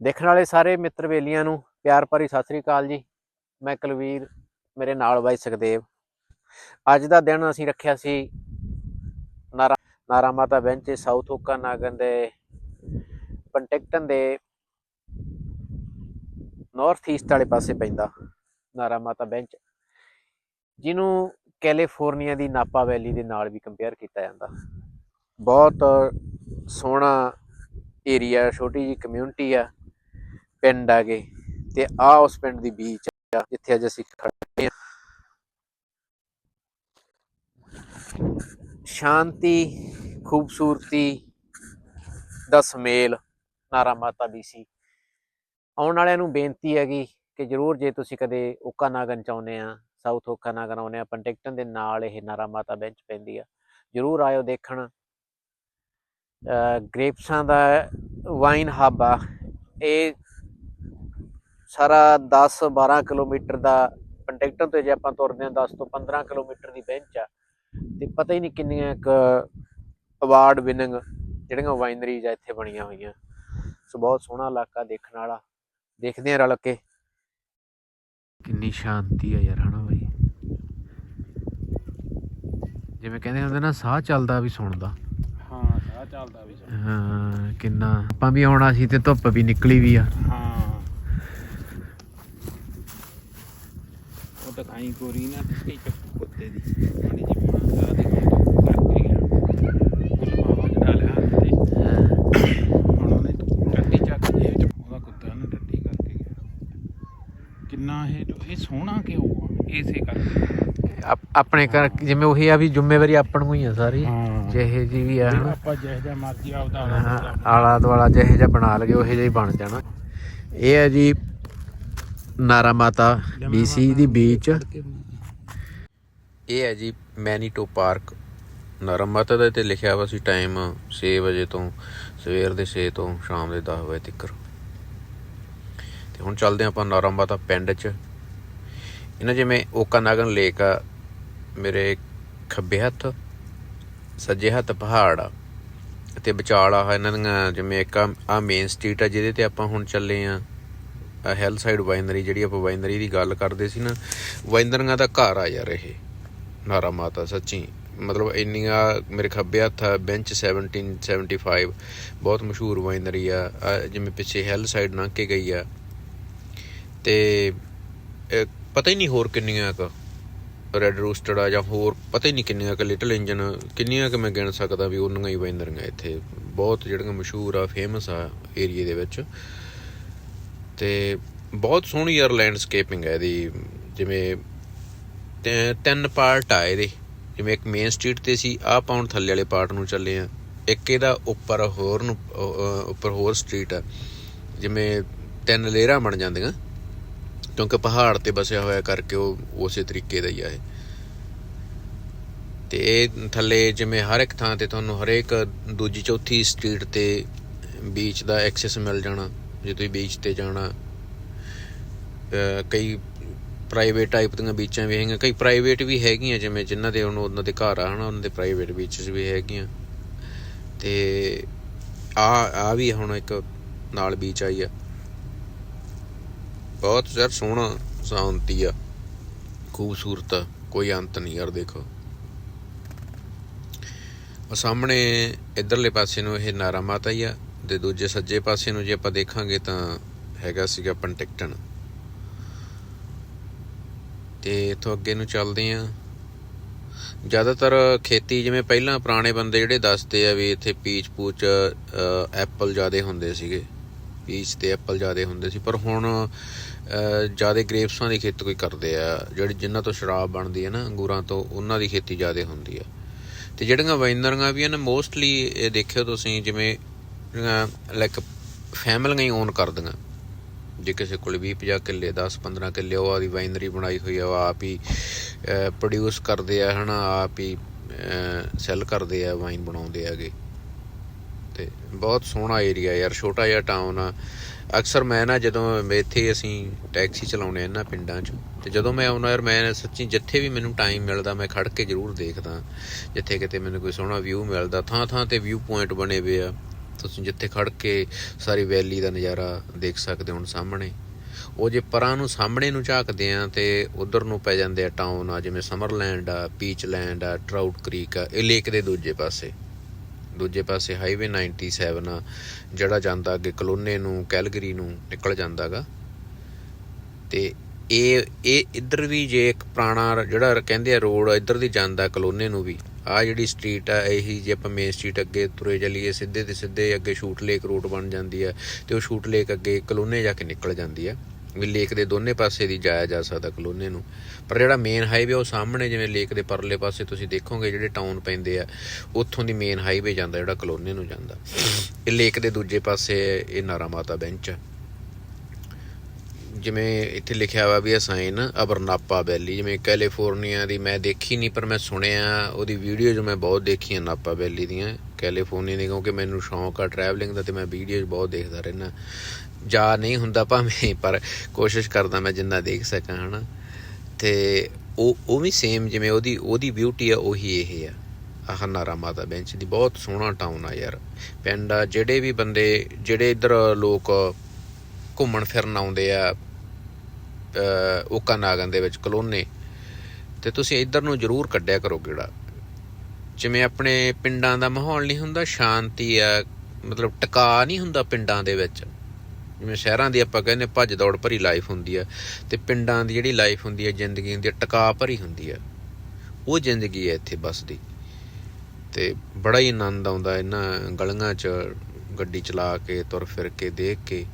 ਦੇਖਣ ਵਾਲੇ ਸਾਰੇ ਮਿੱਤਰ ਬੇਲੀਆਂ ਨੂੰ, ਪਿਆਰ ਭਰੀ ਸਤਿ ਸ੍ਰੀ ਅਕਾਲ ਜੀ। ਮੈਂ ਕੁਲਵੀਰ, ਮੇਰੇ ਨਾਲ ਬਾਈ ਸੁਖਦੇਵ। ਅੱਜ ਦਾ ਦਿਨ ਅਸੀਂ ਰੱਖਿਆ ਸੀ ਨਾਰਾ ਨਾਰਾ ਮਾਤਾ ਬੈਂਚ ਸਾਊਥ ਓਕਾ ਨਾਗਨ ਦੇ ਪੰਟੈਕਟਨ ਦੇ ਨਾਰਥ ਈਸਟ ਵਾਲੇ ਪਾਸੇ ਪੈਂਦਾ ਨਾਰਾ ਮਾਤਾ ਬੈਂਚ, ਜਿਹਨੂੰ ਕੈਲੀਫੋਰਨੀਆ ਦੀ ਨਾਪਾ ਵੈਲੀ ਦੇ ਨਾਲ ਵੀ ਕੰਪੇਅਰ ਕੀਤਾ ਜਾਂਦਾ। ਬਹੁਤ ਸੋਹਣਾ ਏਰੀਆ ਛੋਟੀ ਜੀ ਕਮਿਊਨਿਟੀ ਆ। ਪਿੰਡ ਹੈਗੇ ਤੇ ਆ ਉਸ ਪਿੰਡ ਦੀ ਬੀਚ ਆ, ਜਿੱਥੇ ਅੱਜ ਅਸੀਂ ਖੜੇ ਆ ਸ਼ਾਂਤੀ, ਖੂਬਸੂਰਤੀ ਦਾ ਸਮੇਲ ਨਾਰਾ ਮਾਤਾ ਬੀਸੀ ਆਉਣ ਵਾਲਿਆਂ ਨੂੰ ਬੇਨਤੀ ਹੈਗੀ ਕਿ ਜਰੂਰ ਜੇ ਤੁਸੀਂ ਕਦੇ ਓਕਾ ਨਾਗਨ ਚਾਹੁੰਦੇ ਆ, ਸਾਊਥ ਓਕਾ ਨਾਗਨ ਆਉਂਦੇ ਆ ਪੰਟੈਕਟਨ ਦੇ ਨਾਲ ਇਹ ਨਾਰਾ ਮਾਤਾ ਬੈਂਚ ਪੈਂਦੀ ਆ, ਜਰੂਰ ਆਇਓ ਦੇਖਣ। ਗ੍ਰੇਪਸਾਂ ਦਾ ਵਾਈਨ ਹੱਬ ਆ, ਇਹ ਸਾਰਾ 10 12 ਕਿਲੋਮੀਟਰ ਦਾ ਪੰਟੈਕਟਨ ਤੋਂ ਜੇ ਆਪਾਂ ਤੁਰਦੇ ਹਾਂ 10 ਤੋਂ 15 ਕਿਲੋਮੀਟਰ ਦੀ ਬੈਂਚ ਆ ਤੇ ਪਤਾ ਹੀ ਨਹੀਂ ਕਿੰਨੀਆਂ ਕ ਅਵਾਰਡ ਵਿਨਿੰਗ ਜਿਹੜੀਆਂ ਵਾਈਨਰੀਜ਼ ਆ ਇੱਥੇ ਬਣੀਆਂ ਹੋਈਆਂ। ਸੋ ਬਹੁਤ ਸੋਹਣਾ ਇਲਾਕਾ ਦੇਖਣ ਵਾਲਾ। ਦੇਖਦੇ ਆ ਰਲ ਕੇ। ਕਿੰਨੀ ਸ਼ਾਂਤੀ ਆ ਯਾਰ ਹਨਾ ਬਾਈ? ਜਿਵੇਂ ਕਹਿੰਦੇ ਹੁੰਦੇ ਨਾ ਸਾਹ ਚੱਲਦਾ ਵੀ ਸੁਣਦਾ। ਹਾਂ ਸਾਹ ਚੱਲਦਾ ਵੀ ਸਰ ਹਾਂ ਕਿੰਨਾ। ਆਪਾਂ ਵੀ ਆਉਣਾ ਸੀ ਤੇ ਧੁੱਪ ਵੀ ਨਿਕਲੀ ਵੀ ਆ। ਹਾਂ। ਉਹ ਤਾਂ ਕੋਰੀ ਨਾ ਤੇ ਕੁੱਤੇ ਦੀ। ਮਾੜੀ ਜਿਹੀ ਬਣਾ ਦੇ ਕਿੰਨਾ ਇਹ ਇਹ ਸੋਹਣਾ ਕਿਉਂ ਆ? ਇਸੇ ਕਰਕੇ। ਆਪਣੇ ਘਰ ਜਿਵੇਂ ਉਹੀ ਆ ਵੀ ਜ਼ਿੰਮੇਵਾਰੀ ਆਪਣ ਨੂੰ ਹੀ ਆ ਸਾਰੀ। ਜਿਹੇ ਜੀ ਵੀ ਆ ਆਪਾਂ ਜਿਹੋ ਜਿਹਾ ਮਰਜ਼ੀ ਆਪਦਾ ਆਲਾ ਆਲਾ ਦੁਆਲਾ ਜਿਹੇ ਜਿਹਾ ਬਣਾ ਲਗੇ ਉਹੇ ਜਿਹਾ ਹੀ ਬਣ ਜਾਣਾ। ਇਹ ਹੈ ਜੀ ਨਾਰਾ ਮਾਤਾ ਬੀਸੀ ਦੀ ਬੀਚ ਇਹ ਹੈ ਜੀ ਮੈਨੀਟੋ ਪਾਰਕ। ਨਾਰਾ ਮਾਤਾ ਦਾ ਤੇ ਲਿਖਿਆ ਵਾ ਸੀ ਟਾਈਮ 6 ਵਜੇ ਤੋਂ ਸਵੇਰ ਦੇ 6 ਤੋਂ ਸ਼ਾਮ ਦੇ 10 ਵਜੇ ਤੱਕ। ਤੇ ਹੁਣ ਚੱਲਦੇ ਆਪਾਂ ਨਾਰਾ ਮਾਤਾ ਪਿੰਡ 'ਚ। ਇਹਨਾਂ ਜਿਵੇਂ ਓਕਾ ਨਾਗਨ ਲੇਕ ਆ ਮੇਰੇ ਖੱਬੇ ਹੱਥ ਸੱਜੇ ਹੱਥ ਪਹਾੜ ਆ। ਤੇ ਵਿਚਾਲ ਆ ਇਹਨਾਂ ਦੀਆਂ ਜਿਵੇਂ ਇੱਕ ਆ ਮੇਨ ਸਟਰੀਟ ਆ ਜਿਹਦੇ ਤੇ ਆਪਾਂ ਹੁਣ ਚੱਲੇ ਆ ਹੈਲ ਸਾਈਡ ਵਾਈਨਰੀ ਜਿਹੜੀ ਆਪਾਂ ਵਾਈਨਰੀ ਦੀ ਗੱਲ ਕਰਦੇ ਸੀ ਨਾ ਵਾਈਨਰੀਆਂ ਦਾ ਘਰ ਆ ਯਾਰ ਇਹ। ਨਾਰਾ ਮਾਤਾ ਸੱਚੀ। ਮਤਲਬ ਇੰਨੀਆਂ ਮੇਰੇ ਖੱਬੇ ਹੱਥ ਆ ਬੈਂਚ 1775 ਬਹੁਤ ਮਸ਼ਹੂਰ ਵਾਈਨਰੀ ਆ ਜਿਵੇਂ ਪਿੱਛੇ ਹੈਲ ਸਾਈਡ ਲੰਘ ਕੇ ਗਈ ਆ। ਤੇ ਪਤਾ ਹੀ ਨਹੀਂ ਹੋਰ ਕਿੰਨੀਆਂ ਕ ਰੈੱਡ ਰੋਸਟਡ ਆ ਜਾਂ ਹੋਰ ਪਤਾ ਹੀ ਨਹੀਂ ਕਿੰਨੀਆਂ ਕ ਲਿਟਲ ਇੰਜਨ, ਕਿੰਨੀਆਂ ਕ ਮੈਂ ਗਿਣ ਸਕਦਾ ਵੀ ਉਹਨਾਂ ਹੀ ਵਾਈਨਰੀਆਂ ਇੱਥੇ। ਬਹੁਤ ਜਿਹੜੀਆਂ ਮਸ਼ਹੂਰ ਆ ਫੇਮਸ ਆ ਏਰੀਏ ਦੇ ਵਿੱਚ। ਤੇ ਬਹੁਤ ਸੋਹਣੀ ਯਾਰ ਲੈਂਡਸਕੇਪਿੰਗ ਹੈ ਇਹਦੀ। ਜਿਵੇਂ ਤੇ- ਤਿੰਨ ਪਾਰਟ ਆ ਇਹਦੇ। ਜਿਵੇਂ ਇੱਕ ਮੇਨ ਸਟਰੀਟ ਤੇ ਸੀ ਆ ਪਾਉਣ ਥੱਲੇ ਵਾਲੇ ਪਾਰਟ ਨੂੰ ਚੱਲੇ ਆ ਇੱਕ ਇਹਦਾ ਉੱਪਰ ਹੋਰ ਨੂੰ ਉੱਪਰ ਹੋਰ ਸਟਰੀਟ ਆ। ਜਿਵੇਂ ਤਿੰਨ ਲੇਅਰਾਂ ਬਣ ਜਾਂਦੀਆਂ। ਕਿਉਂਕਿ ਪਹਾੜ ਤੇ ਬਸਿਆ ਹੋਇਆ ਕਰਕੇ ਉਹ ਉਸੇ ਤਰੀਕੇ ਦਾ ਹੀ ਆ ਇਹ। ਤੇ ਇਹ ਥੱਲੇ ਜਿਵੇਂ ਹਰ ਇੱਕ ਥਾਂ ਤੇ ਤੁਹਾਨੂੰ ਹਰੇਕ ਦੂਜੀ ਚੌਥੀ ਸਟਰੀਟ ਤੇ ਬੀਚ ਦਾ ਐਕਸੈਸ ਮਿਲ ਜਾਣਾ। ਜੇ ਤੁਸੀਂ ਬੀਚ ਤੇ ਜਾਣਾ ਕਈ ਪ੍ਰਾਈਵੇਟ ਟਾਈਪ ਦੀਆਂ ਬੀਚਾਂ ਵੀ ਹੈਗੀਆਂ, ਕਈ ਪ੍ਰਾਈਵੇਟ ਵੀ ਹੈਗੀਆਂ, ਜਿਵੇਂ ਜਿਨ੍ਹਾਂ ਦੇ ਉਹਨਾਂ ਦੇ ਘਰ ਆ, ਹਨਾ, ਉਹਨਾਂ ਦੇ ਪ੍ਰਾਈਵੇਟ ਬੀਚਸ ਵੀ ਹੈਗੀਆਂ। ਤੇ ਆ ਆ ਵੀ ਹੁਣ ਇੱਕ ਨਾਲ ਬੀਚ ਆਈ ਆ। ਬਹੁਤ ਯਾਰ ਸੋਹਣਾ ਸ਼ਾਂਤੀ ਆ, ਖੂਬਸੂਰਤ ਆ, ਕੋਈ ਅੰਤ ਨਹੀਂ ਯਾਰ ਦੇਖੋ। ਉਹ ਸਾਹਮਣੇ ਇਧਰਲੇ ਪਾਸੇ ਨੂੰ ਇਹ ਨਾਰਾ ਮਾਤਾ ਹੀ ਆ। ਤੇ ਦੂਜੇ ਸੱਜੇ ਪਾਸੇ ਨੂੰ ਜੇ ਆਪਾਂ ਦੇਖਾਂਗੇ ਤਾਂ ਹੈਗਾ ਸੀਗਾ ਪੰਟਿਕਟਨ। ਤੇ ਇਥੋਂ ਅੱਗੇ ਨੂੰ ਚੱਲਦੇ ਆ। ਜ਼ਿਆਦਾਤਰ ਖੇਤੀ ਜਿਵੇਂ ਪਹਿਲਾਂ ਪੁਰਾਣੇ ਬੰਦੇ ਜਿਹੜੇ ਦੱਸਦੇ ਆ ਵੀ ਇੱਥੇ ਪੀਚ ਪੂਚ ਐਪਲ ਜ਼ਿਆਦੇ ਹੁੰਦੇ ਸੀਗੇ। ਪੀਚ ਤੇ ਐਪਲ ਜ਼ਿਆਦੇ ਹੁੰਦੇ ਸੀ। ਪਰ ਹੁਣ ਅ, ਜ਼ਿਆਦੇ ਗ੍ਰੇਪਸਾਂ ਦੀ ਖੇਤੀ ਕੋਈ ਕਰਦੇ ਆ। ਜਿਹੜੀ ਜਿਨ੍ਹਾਂ ਤੋਂ ਸ਼ਰਾਬ ਬਣਦੀ ਹੈ ਨਾ ਅੰਗੂਰਾਂ ਤੋਂ ਉਹਨਾਂ ਦੀ ਖੇਤੀ ਜ਼ਿਆਦੇ ਹੁੰਦੀ ਆ। ਤੇ ਜਿਹੜੀਆਂ ਵਾਈਨਰੀਆਂ ਵੀ ਹਨ ਮੋਸਟਲੀ ਇਹ ਦੇਖਿਓ ਤੁਸੀਂ ਜਿਵੇਂ ਲਾਈਕ ਫੈਮਲੀਆਂ ਹੀ ਓਨ ਕਰਦੀਆਂ ਜੇ ਕਿਸੇ ਕੋਲ 20 50 ਕਿੱਲੇ 10 15 ਕਿੱਲੇ, ਉਹ ਆਦੀ ਵਾਈਨਰੀ ਬਣਾਈ ਹੋਈ ਆ, ਉਹ ਆਪ ਹੀ ਪ੍ਰੋਡਿਊਸ ਕਰਦੇ ਆ, ਹਨਾ, ਆਪ ਹੀ ਸੈਲ ਕਰਦੇ ਆ ਵਾਈਨ ਬਣਾਉਂਦੇ ਆਗੇ ਤੇ ਬਹੁਤ ਸੋਹਣਾ ਏਰੀਆ ਯਾਰ, ਛੋਟਾ ਜਿਹਾ ਟਾਊਨ ਆ। ਅਕਸਰ ਮੈਂ ਨਾ ਜਦੋਂ ਇੱਥੇ ਅਸੀਂ ਟੈਕਸੀ ਚਲਾਉਣੇ ਆ ਨਾ ਪਿੰਡਾਂ 'ਚ, ਤੇ ਜਦੋਂ ਮੈਂ ਆਉਣਾ ਯਾਰ, ਮੈਂ ਸੱਚੀ ਜਿੱਥੇ ਵੀ ਮੈਨੂੰ ਟਾਈਮ ਮਿਲਦਾ, ਮੈਂ ਖੜ ਕੇ ਜ਼ਰੂਰ ਦੇਖਦਾ। ਜਿੱਥੇ ਕਿਤੇ ਮੈਨੂੰ ਕੋਈ ਸੋਹਣਾ ਵਿਊ ਮਿਲਦਾ ਥਾਂ ਥਾਂ ਤੇ ਵਿਊ ਪੁਆਇੰਟ ਬਣੇ ਹੋਏ ਆ। ਤੁਸੀਂ ਜਿੱਥੇ ਖੜ ਕੇ ਸਾਰੀ ਵੈਲੀ ਦਾ ਨਜ਼ਾਰਾ ਦੇਖ ਸਕਦੇ ਹੋ ਸਾਹਮਣੇ। ਉਹ ਜੇ ਪਰਾਂ ਨੂੰ ਸਾਹਮਣੇ ਨੂੰ ਝਾਕਦੇ ਆ ਤੇ ਉਧਰ ਨੂੰ ਪੈ ਜਾਂਦੇ ਆ ਟਾਊਨ ਆ, ਜਿਵੇਂ ਸਮਰਲੈਂਡ ਆ ਪੀਚਲੈਂਡ ਆ ਟਰਾਊਟ ਕ੍ਰੀਕ ਆ, ਇਹ ਲੇਕ ਦੇ ਦੂਜੇ ਪਾਸੇ। ਦੂਜੇ ਪਾਸੇ ਹਾਈਵੇ 97 ਆ, ਜਿਹੜਾ ਜਾਂਦਾ ਅੱਗੇ ਕਲੋਨੇ ਨੂੰ, ਕੈਲਗਰੀ ਨੂੰ ਨਿਕਲ ਜਾਂਦਾਗਾ ਤੇ ਇਹ ਇਹ ਇੱਧਰ ਵੀ ਜੇ ਇੱਕ ਪੁਰਾਣਾ ਜਿਹੜਾ ਕਹਿੰਦੇ ਆ ਰੋਡ ਇੱਧਰ ਦੀ ਜਾਂਦਾ ਕਲੋਨੇ ਨੂੰ ਵੀ। ਆ ਜਿਹੜੀ ਸਟਰੀਟ ਆ, ਇਹੀ ਜੇ ਆਪਾਂ ਮੇਨ ਸਟਰੀਟ ਅੱਗੇ ਤੁਰੇ ਚੱਲੀਏ, ਸਿੱਧੇ ਤੇ ਸਿੱਧੇ ਅੱਗੇ ਸ਼ੂਟ ਲੇਕ ਰੂਟ ਬਣ ਜਾਂਦੀ ਆ ਤੇ ਉਹ ਸ਼ੂਟ ਲੇਕ ਅੱਗੇ ਕਲੋਨੇ ਜਾ ਕੇ ਨਿਕਲ ਜਾਂਦੀ ਆ ਵੀ ਲੇਕ ਦੇ ਦੋਨੇ ਪਾਸੇ ਦੀ ਜਾਇਆ ਜਾ ਸਕਦਾ ਕਲੋਨੇ ਨੂੰ। ਪਰ ਜਿਹੜਾ ਮੇਨ ਹਾਈਵੇ ਉਹ ਸਾਹਮਣੇ ਜਿਵੇਂ ਲੇਕ ਦੇ ਪਰਲੇ ਪਾਸੇ ਤੁਸੀਂ ਦੇਖੋਗੇ ਜਿਹੜੇ ਟਾਊਨ ਪੈਂਦੇ ਆ, ਉੱਥੋਂ ਦੀ ਮੇਨ ਹਾਈਵੇ ਜਾਂਦਾ ਜਿਹੜਾ ਕਲੋਨੇ ਨੂੰ ਜਾਂਦਾ। ਇਹ ਲੇਕ ਦੇ ਦੂਜੇ ਪਾਸੇ ਇਹ ਨਾਰਾ ਮਾਤਾ ਬੈਂਚ ਆ। ਜਿਵੇਂ ਇੱਥੇ ਲਿਖਿਆ ਹੋਇਆ ਵੀ ਇਹ ਸਾਈਨ ਅਬਰਨਾਪਾ ਵੈਲੀ ਜਿਵੇਂ ਕੈਲੀਫੋਰਨੀਆ ਦੀ ਮੈਂ ਦੇਖੀ ਨਹੀਂ ਪਰ ਮੈਂ ਸੁਣਿਆ, ਉਹਦੀ ਵੀਡੀਓਜ਼ ਮੈਂ ਬਹੁਤ ਦੇਖੀਆਂ ਨਾਪਾ ਵੈਲੀ ਦੀਆਂ, ਕੈਲੀਫੋਰਨੀਆ ਦੀ, ਕਿਉਂਕਿ ਮੈਨੂੰ ਸ਼ੌਂਕ ਆ ਟਰੈਵਲਿੰਗ ਦਾ ਤੇ ਮੈਂ ਵੀਡੀਓਜ਼ ਬਹੁਤ ਦੇਖਦਾ ਰਹਿਣਾ ਜਾ ਨਹੀਂ ਹੁੰਦਾ ਭਾਵੇਂ, ਪਰ ਕੋਸ਼ਿਸ਼ ਕਰਦਾ ਮੈਂ ਜਿੰਨਾ ਦੇਖ ਸਕਾਂ, ਹਨਾ। ਤੇ ਉਹ ਉਹ ਵੀ ਸੇਮ ਜਿਵੇਂ ਉਹਦੀ ਉਹਦੀ ਬਿਊਟੀ ਆ, ਉਹੀ ਇਹ ਆ। ਆਹ ਮਾਤਾ ਬੈਂਚ ਦੀ, ਬਹੁਤ ਸੋਹਣਾ ਟਾਊਨ ਆ ਯਾਰ। ਪਿੰਡ ਆ, ਜਿਹੜੇ ਵੀ ਬੰਦੇ, ਜਿਹੜੇ ਇੱਧਰ ਲੋਕ ਘੁੰਮਣ ਫਿਰਨ ਆਉਂਦੇ ਆ ਓਕਾ ਨਾਗਨ ਦੇ ਵਿੱਚ ਕਲੋਨੇ। ਤੇ ਤੁਸੀਂ ਇੱਧਰ ਨੂੰ ਜ਼ਰੂਰ ਕੱਢਿਆ ਕਰੋ ਕਿਹੜਾ ਜਿਵੇਂ ਆਪਣੇ ਪਿੰਡਾਂ ਦਾ ਮਾਹੌਲ ਨਹੀਂ ਹੁੰਦਾ, ਸ਼ਾਂਤੀ ਆ, ਮਤਲਬ ਟਿਕਾ ਨਹੀਂ ਹੁੰਦਾ ਪਿੰਡਾਂ ਦੇ ਵਿੱਚ। ਜਿਵੇਂ ਸ਼ਹਿਰਾਂ ਦੀ ਆਪਾਂ ਕਹਿੰਦੇ ਭੱਜ ਦੌੜ ਭਰੀ ਲਾਈਫ ਹੁੰਦੀ ਆ, ਤੇ ਪਿੰਡਾਂ ਦੀ ਜਿਹੜੀ ਲਾਈਫ ਹੁੰਦੀ ਆ, ਜ਼ਿੰਦਗੀ ਹੁੰਦੀ ਆ ਟਿਕਾ ਭਰੀ ਹੁੰਦੀ ਆ। ਉਹ ਜ਼ਿੰਦਗੀ ਹੈ ਇੱਥੇ ਬਸਦੀ ਤੇ ਬੜਾ ਹੀ ਆਨੰਦ ਆਉਂਦਾ ਇਹਨਾਂ ਗਲੀਆਂ 'ਚ, ਗੱਡੀ ਚਲਾ ਕੇ, ਤੁਰ ਫਿਰ ਕੇ, ਦੇਖ ਕੇ।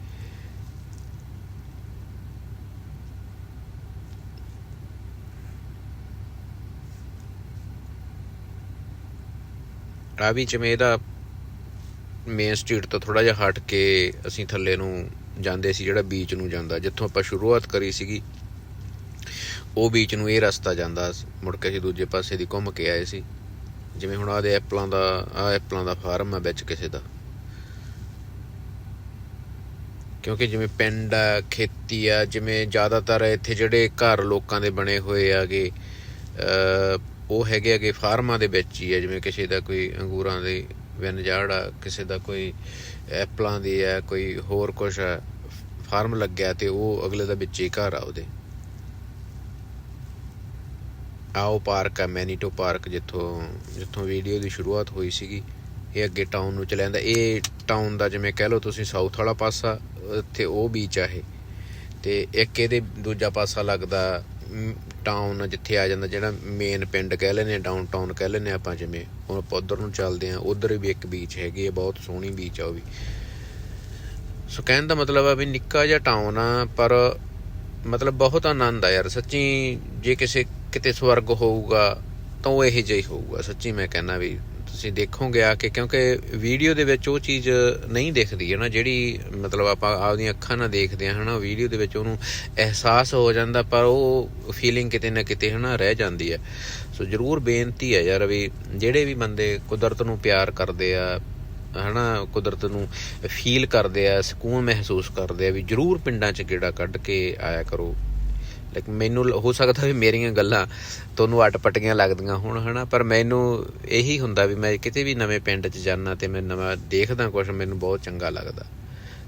ਰਾਵੀ ਜਿਵੇਂ ਇਹਦਾ ਮੇਨ ਸਟਰੀਟ ਤੋਂ ਥੋੜਾ ਜਿਹਾ ਹਟ ਕੇ ਅਸੀਂ ਥੱਲੇ ਨੂੰ ਜਾਂਦੇ ਸੀ, ਜਿਹੜਾ ਬੀਚ ਨੂੰ ਜਾਂਦਾ, ਜਿੱਥੋਂ ਆਪਾਂ ਸ਼ੁਰੂਆਤ ਕਰੀ ਸੀਗੀ, ਉਹ ਬੀਚ ਨੂੰ ਇਹ ਰਸਤਾ ਜਾਂਦਾ, ਮੁੜ ਕੇ ਅਸੀਂ ਦੂਜੇ ਪਾਸੇ ਦੀ ਘੁੰਮ ਕੇ ਆਏ ਸੀ। ਜਿਵੇਂ ਹੁਣ ਆਦੇ ਐਪਲਾਂ ਦਾ ਆ ਐਪਲਾਂ ਦਾ ਫਾਰਮ ਆ ਵਿੱਚ ਕਿਸੇ ਦਾ। ਕਿਉਂਕਿ ਜਿਵੇਂ ਪਿੰਡ ਆ, ਖੇਤੀ ਆ, ਜਿਵੇਂ ਜ਼ਿਆਦਾਤਰ ਇੱਥੇ ਜਿਹੜੇ ਘਰ ਲੋਕਾਂ ਦੇ ਬਣੇ ਹੋਏ ਆਗੇ ਅ ਉਹ ਹੈਗੇ ਅਗੇ ਫਾਰਮਾਂ ਦੇ ਵਿੱਚ ਹੀ ਹੈ, ਜਿਵੇਂ ਕਿਸੇ ਦਾ ਕੋਈ ਅੰਗੂਰਾਂ ਦੇ ਵਿਨਜਾੜ ਆ ਕਿਸੇ ਦਾ ਕੋਈ ਐਪਲਾਂ ਦੀ ਆ ਕੋਈ ਹੋਰ ਕੁਝ ਆ ਫਾਰਮ ਲੱਗਿਆ ਤੇ ਉਹ ਅਗਲੇ ਦਾ ਵਿੱਚ ਹੀ ਘਰ ਆ ਉਹਦੇ। ਆਓ ਪਾਰਕ ਆ ਮੈਨੀਟੋ ਪਾਰਕ, ਜਿੱਥੋਂ ਜਿੱਥੋਂ ਵੀਡੀਓ ਦੀ ਸ਼ੁਰੂਆਤ ਹੋਈ ਸੀਗੀ। ਇਹ ਅੱਗੇ ਟਾਊਨ ਨੂੰ ਚਲਿਆ ਜਾਂਦਾ। ਇਹ ਟਾਊਨ ਦਾ ਜਿਵੇਂ ਕਹਿ ਲਓ ਤੁਸੀਂ ਸਾਊਥ ਵਾਲਾ ਪਾਸਾ ਇੱਥੇ ਉਹ ਬੀਚ ਆ ਇਹ। ਤੇ ਇੱਕ ਇਹਦੇ ਦੂਜਾ ਪਾਸਾ ਲੱਗਦਾ ਟਾਊਨ ਜਿੱਥੇ ਆ ਜਾਂਦਾ ਜਿਹੜਾ ਮੇਨ ਪਿੰਡ ਕਹਿ ਲੈਨੇ ਆ ਡਾਊਨ ਟਾਊਨ ਕਹਿ ਲੈਨੇ ਆ ਆਪਾਂ ਜਿਵੇਂ। ਹੁਣ ਆਪਾਂ ਉਧਰ ਨੂੰ ਚੱਲਦੇ ਆ, ਉਧਰ ਵੀ ਇੱਕ ਬੀਚ ਹੈਗੀ ਹੈ ਬਹੁਤ ਸੋਹਣੀ ਬੀਚ ਆ ਉਹ ਵੀ। ਸੋ ਕਹਿਣ ਦਾ ਮਤਲਬ ਆ ਵੀ ਨਿੱਕਾ ਜਿਹਾ ਟਾਊਨ ਆ, ਪਰ ਮਤਲਬ ਬਹੁਤ ਆਨੰਦ ਆ ਯਾਰ, ਸੱਚੀ ਜੇ ਕਿਸੇ ਕਿਤੇ ਸਵਰਗ ਹੋਊਗਾ, ਤਾਂ ਉਹ ਇਹੋ ਜਿਹਾ ਹੀ ਹੋਊਗਾ, ਸੱਚੀ ਮੈਂ ਕਹਿੰਦਾ ਵੀ ਤੁਸੀਂ ਦੇਖੋਗੇ ਆ ਕਿ, ਕਿਉਂਕਿ ਵੀਡੀਓ ਦੇ ਵਿੱਚ ਉਹ ਚੀਜ਼ ਨਹੀਂ ਦਿਖਦੀ, ਹੈ ਨਾ? ਜਿਹੜੀ ਮਤਲਬ ਆਪਾਂ ਆਪਦੀਆਂ ਅੱਖਾਂ ਨਾਲ ਦੇਖਦੇ ਆ, ਹਨਾ? ਵੀਡੀਓ ਦੇ ਵਿੱਚ ਉਹਨੂੰ ਅਹਿਸਾਸ ਹੋ ਜਾਂਦਾ, ਪਰ ਉਹ ਫੀਲਿੰਗ ਕਿਤੇ ਨਾ ਕਿਤੇ, ਹਨਾ, ਰਹਿ ਜਾਂਦੀ ਹੈ। ਸੋ ਜਰੂਰ ਬੇਨਤੀ ਹੈ ਯਾਰ ਵੀ ਜਿਹੜੇ ਵੀ ਬੰਦੇ ਕੁਦਰਤ ਨੂੰ ਪਿਆਰ ਕਰਦੇ ਆ, ਹਨਾ? ਕੁਦਰਤ ਨੂੰ ਫੀਲ ਕਰਦੇ ਆ, ਸਕੂਨ ਮਹਿਸੂਸ ਕਰਦੇ ਆ, ਵੀ ਜਰੂਰ ਪਿੰਡਾਂ 'ਚ ਗੇੜਾ ਕੱਢ ਕੇ ਆਇਆ ਕਰੋ। ਲੇਕਿਨ ਮੈਨੂੰ ਲ- ਹੋ ਸਕਦਾ ਵੀ ਮੇਰੀਆਂ ਗੱਲਾਂ ਤੁਹਾਨੂੰ ਅਟਪਟੀਆਂ ਲੱਗਦੀਆਂ ਹੋਣ, ਹਨਾ? ਪਰ ਮੈਨੂੰ ਇਹੀ ਹੁੰਦਾ ਵੀ ਮੈਂ ਕਿਤੇ ਵੀ ਨਵੇਂ ਪਿੰਡ 'ਚ ਜਾਣਾ ਤੇ ਮੈਂ ਨਵਾਂ ਦੇਖਦਾ ਕੁਝ ਮੈਨੂੰ ਬਹੁਤ ਚੰਗਾ ਲੱਗਦਾ।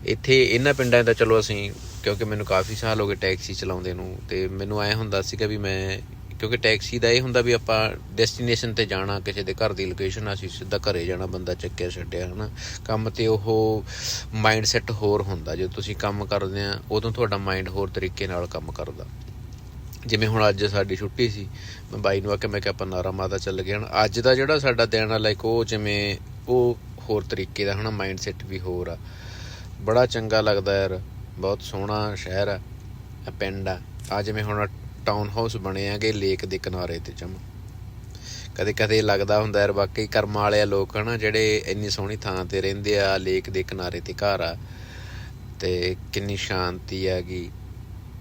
ਇੱਥੇ ਇਹਨਾਂ ਪਿੰਡਾਂ ਦਾ ਚਲੋ ਅਸੀਂ, ਕਿਉਂਕਿ ਮੈਨੂੰ ਕਾਫੀ ਸਾਲ ਹੋ ਗਏ ਟੈਕਸੀ ਚਲਾਉਂਦੇ ਨੂੰ, ਤੇ ਮੈਨੂੰ ਐ ਹੁੰਦਾ ਸੀਗਾ ਵੀ ਮੈਂ, ਕਿਉਂਕਿ ਟੈਕਸੀ ਦਾ ਇਹ ਹੁੰਦਾ ਵੀ ਆਪਾਂ ਡੈਸਟੀਨੇਸ਼ਨ ਤੇ ਜਾਣਾ, ਕਿਸੇ ਦੇ ਘਰ ਦੀ ਲੋਕੇਸ਼ਨ ਅਸੀਂ ਸਿੱਧਾ ਘਰੇ ਜਾਣਾ, ਬੰਦਾ ਚੱਕਿਆ, ਛੱਡਿਆ, ਹਨਾ? ਕੰਮ ਤੇ ਉਹ ਮਾਈਂਡ ਸੈਟ ਹੋਰ ਹੁੰਦਾ ਜੇ ਤੁਸੀਂ ਕੰਮ ਕਰਦੇ ਆ, ਉਦੋਂ ਤੁਹਾਡਾ ਮਾਈਂਡ ਹੋਰ ਤਰੀਕੇ ਨਾਲ ਕੰਮ ਕਰਦਾ। ਜਿਵੇਂ ਹੁਣ ਅੱਜ ਸਾਡੀ ਛੁੱਟੀ ਸੀ, ਮੈਂ ਬਾਈ ਨੂੰ ਆਖਿਆ, ਮੈਂ ਕਿਹਾ ਆਪਾਂ ਨਾਰਾ ਮਾਤਾ ਚੱਲ ਗਏ ਹਨ ਅੱਜ ਦਾ ਜਿਹੜਾ ਸਾਡਾ ਦਿਨ ਆ ਲਾਈਕ ਉਹ ਜਿਵੇਂ, ਉਹ ਹੋਰ ਤਰੀਕੇ ਦਾ ਹਨਾ ਮਾਈਂਡ ਸੈਟ ਵੀ ਹੋਰ ਆ। ਬੜਾ ਚੰਗਾ ਲੱਗਦਾ ਯਾਰ, ਬਹੁਤ ਸੋਹਣਾ ਸ਼ਹਿਰ ਆ ਪਿੰਡ ਆ। ਆ ਜਿਵੇਂ ਹੁਣ ਟਾਊਨ ਹਾਊਸ ਬਣੇ ਆਗੇ ਲੇਕ ਦੇ ਕਿਨਾਰੇ ਤੇ ਜਮ। ਕਦੇ ਕਦੇ ਲੱਗਦਾ ਹੁੰਦਾ ਯਾਰ, ਵਾਕਈ ਕਰਮ ਵਾਲੇ ਆ ਲੋਕ ਹਨਾ, ਜਿਹੜੇ ਇੰਨੀ ਸੋਹਣੀ ਥਾਂ ਤੇ ਰਹਿੰਦੇ ਆ ਲੇਕ ਦੇ ਕਿਨਾਰੇ ਤੇ ਘਰ ਆ। ਤੇ ਕਿੰਨੀ ਸ਼ਾਂਤੀ ਹੈਗੀ।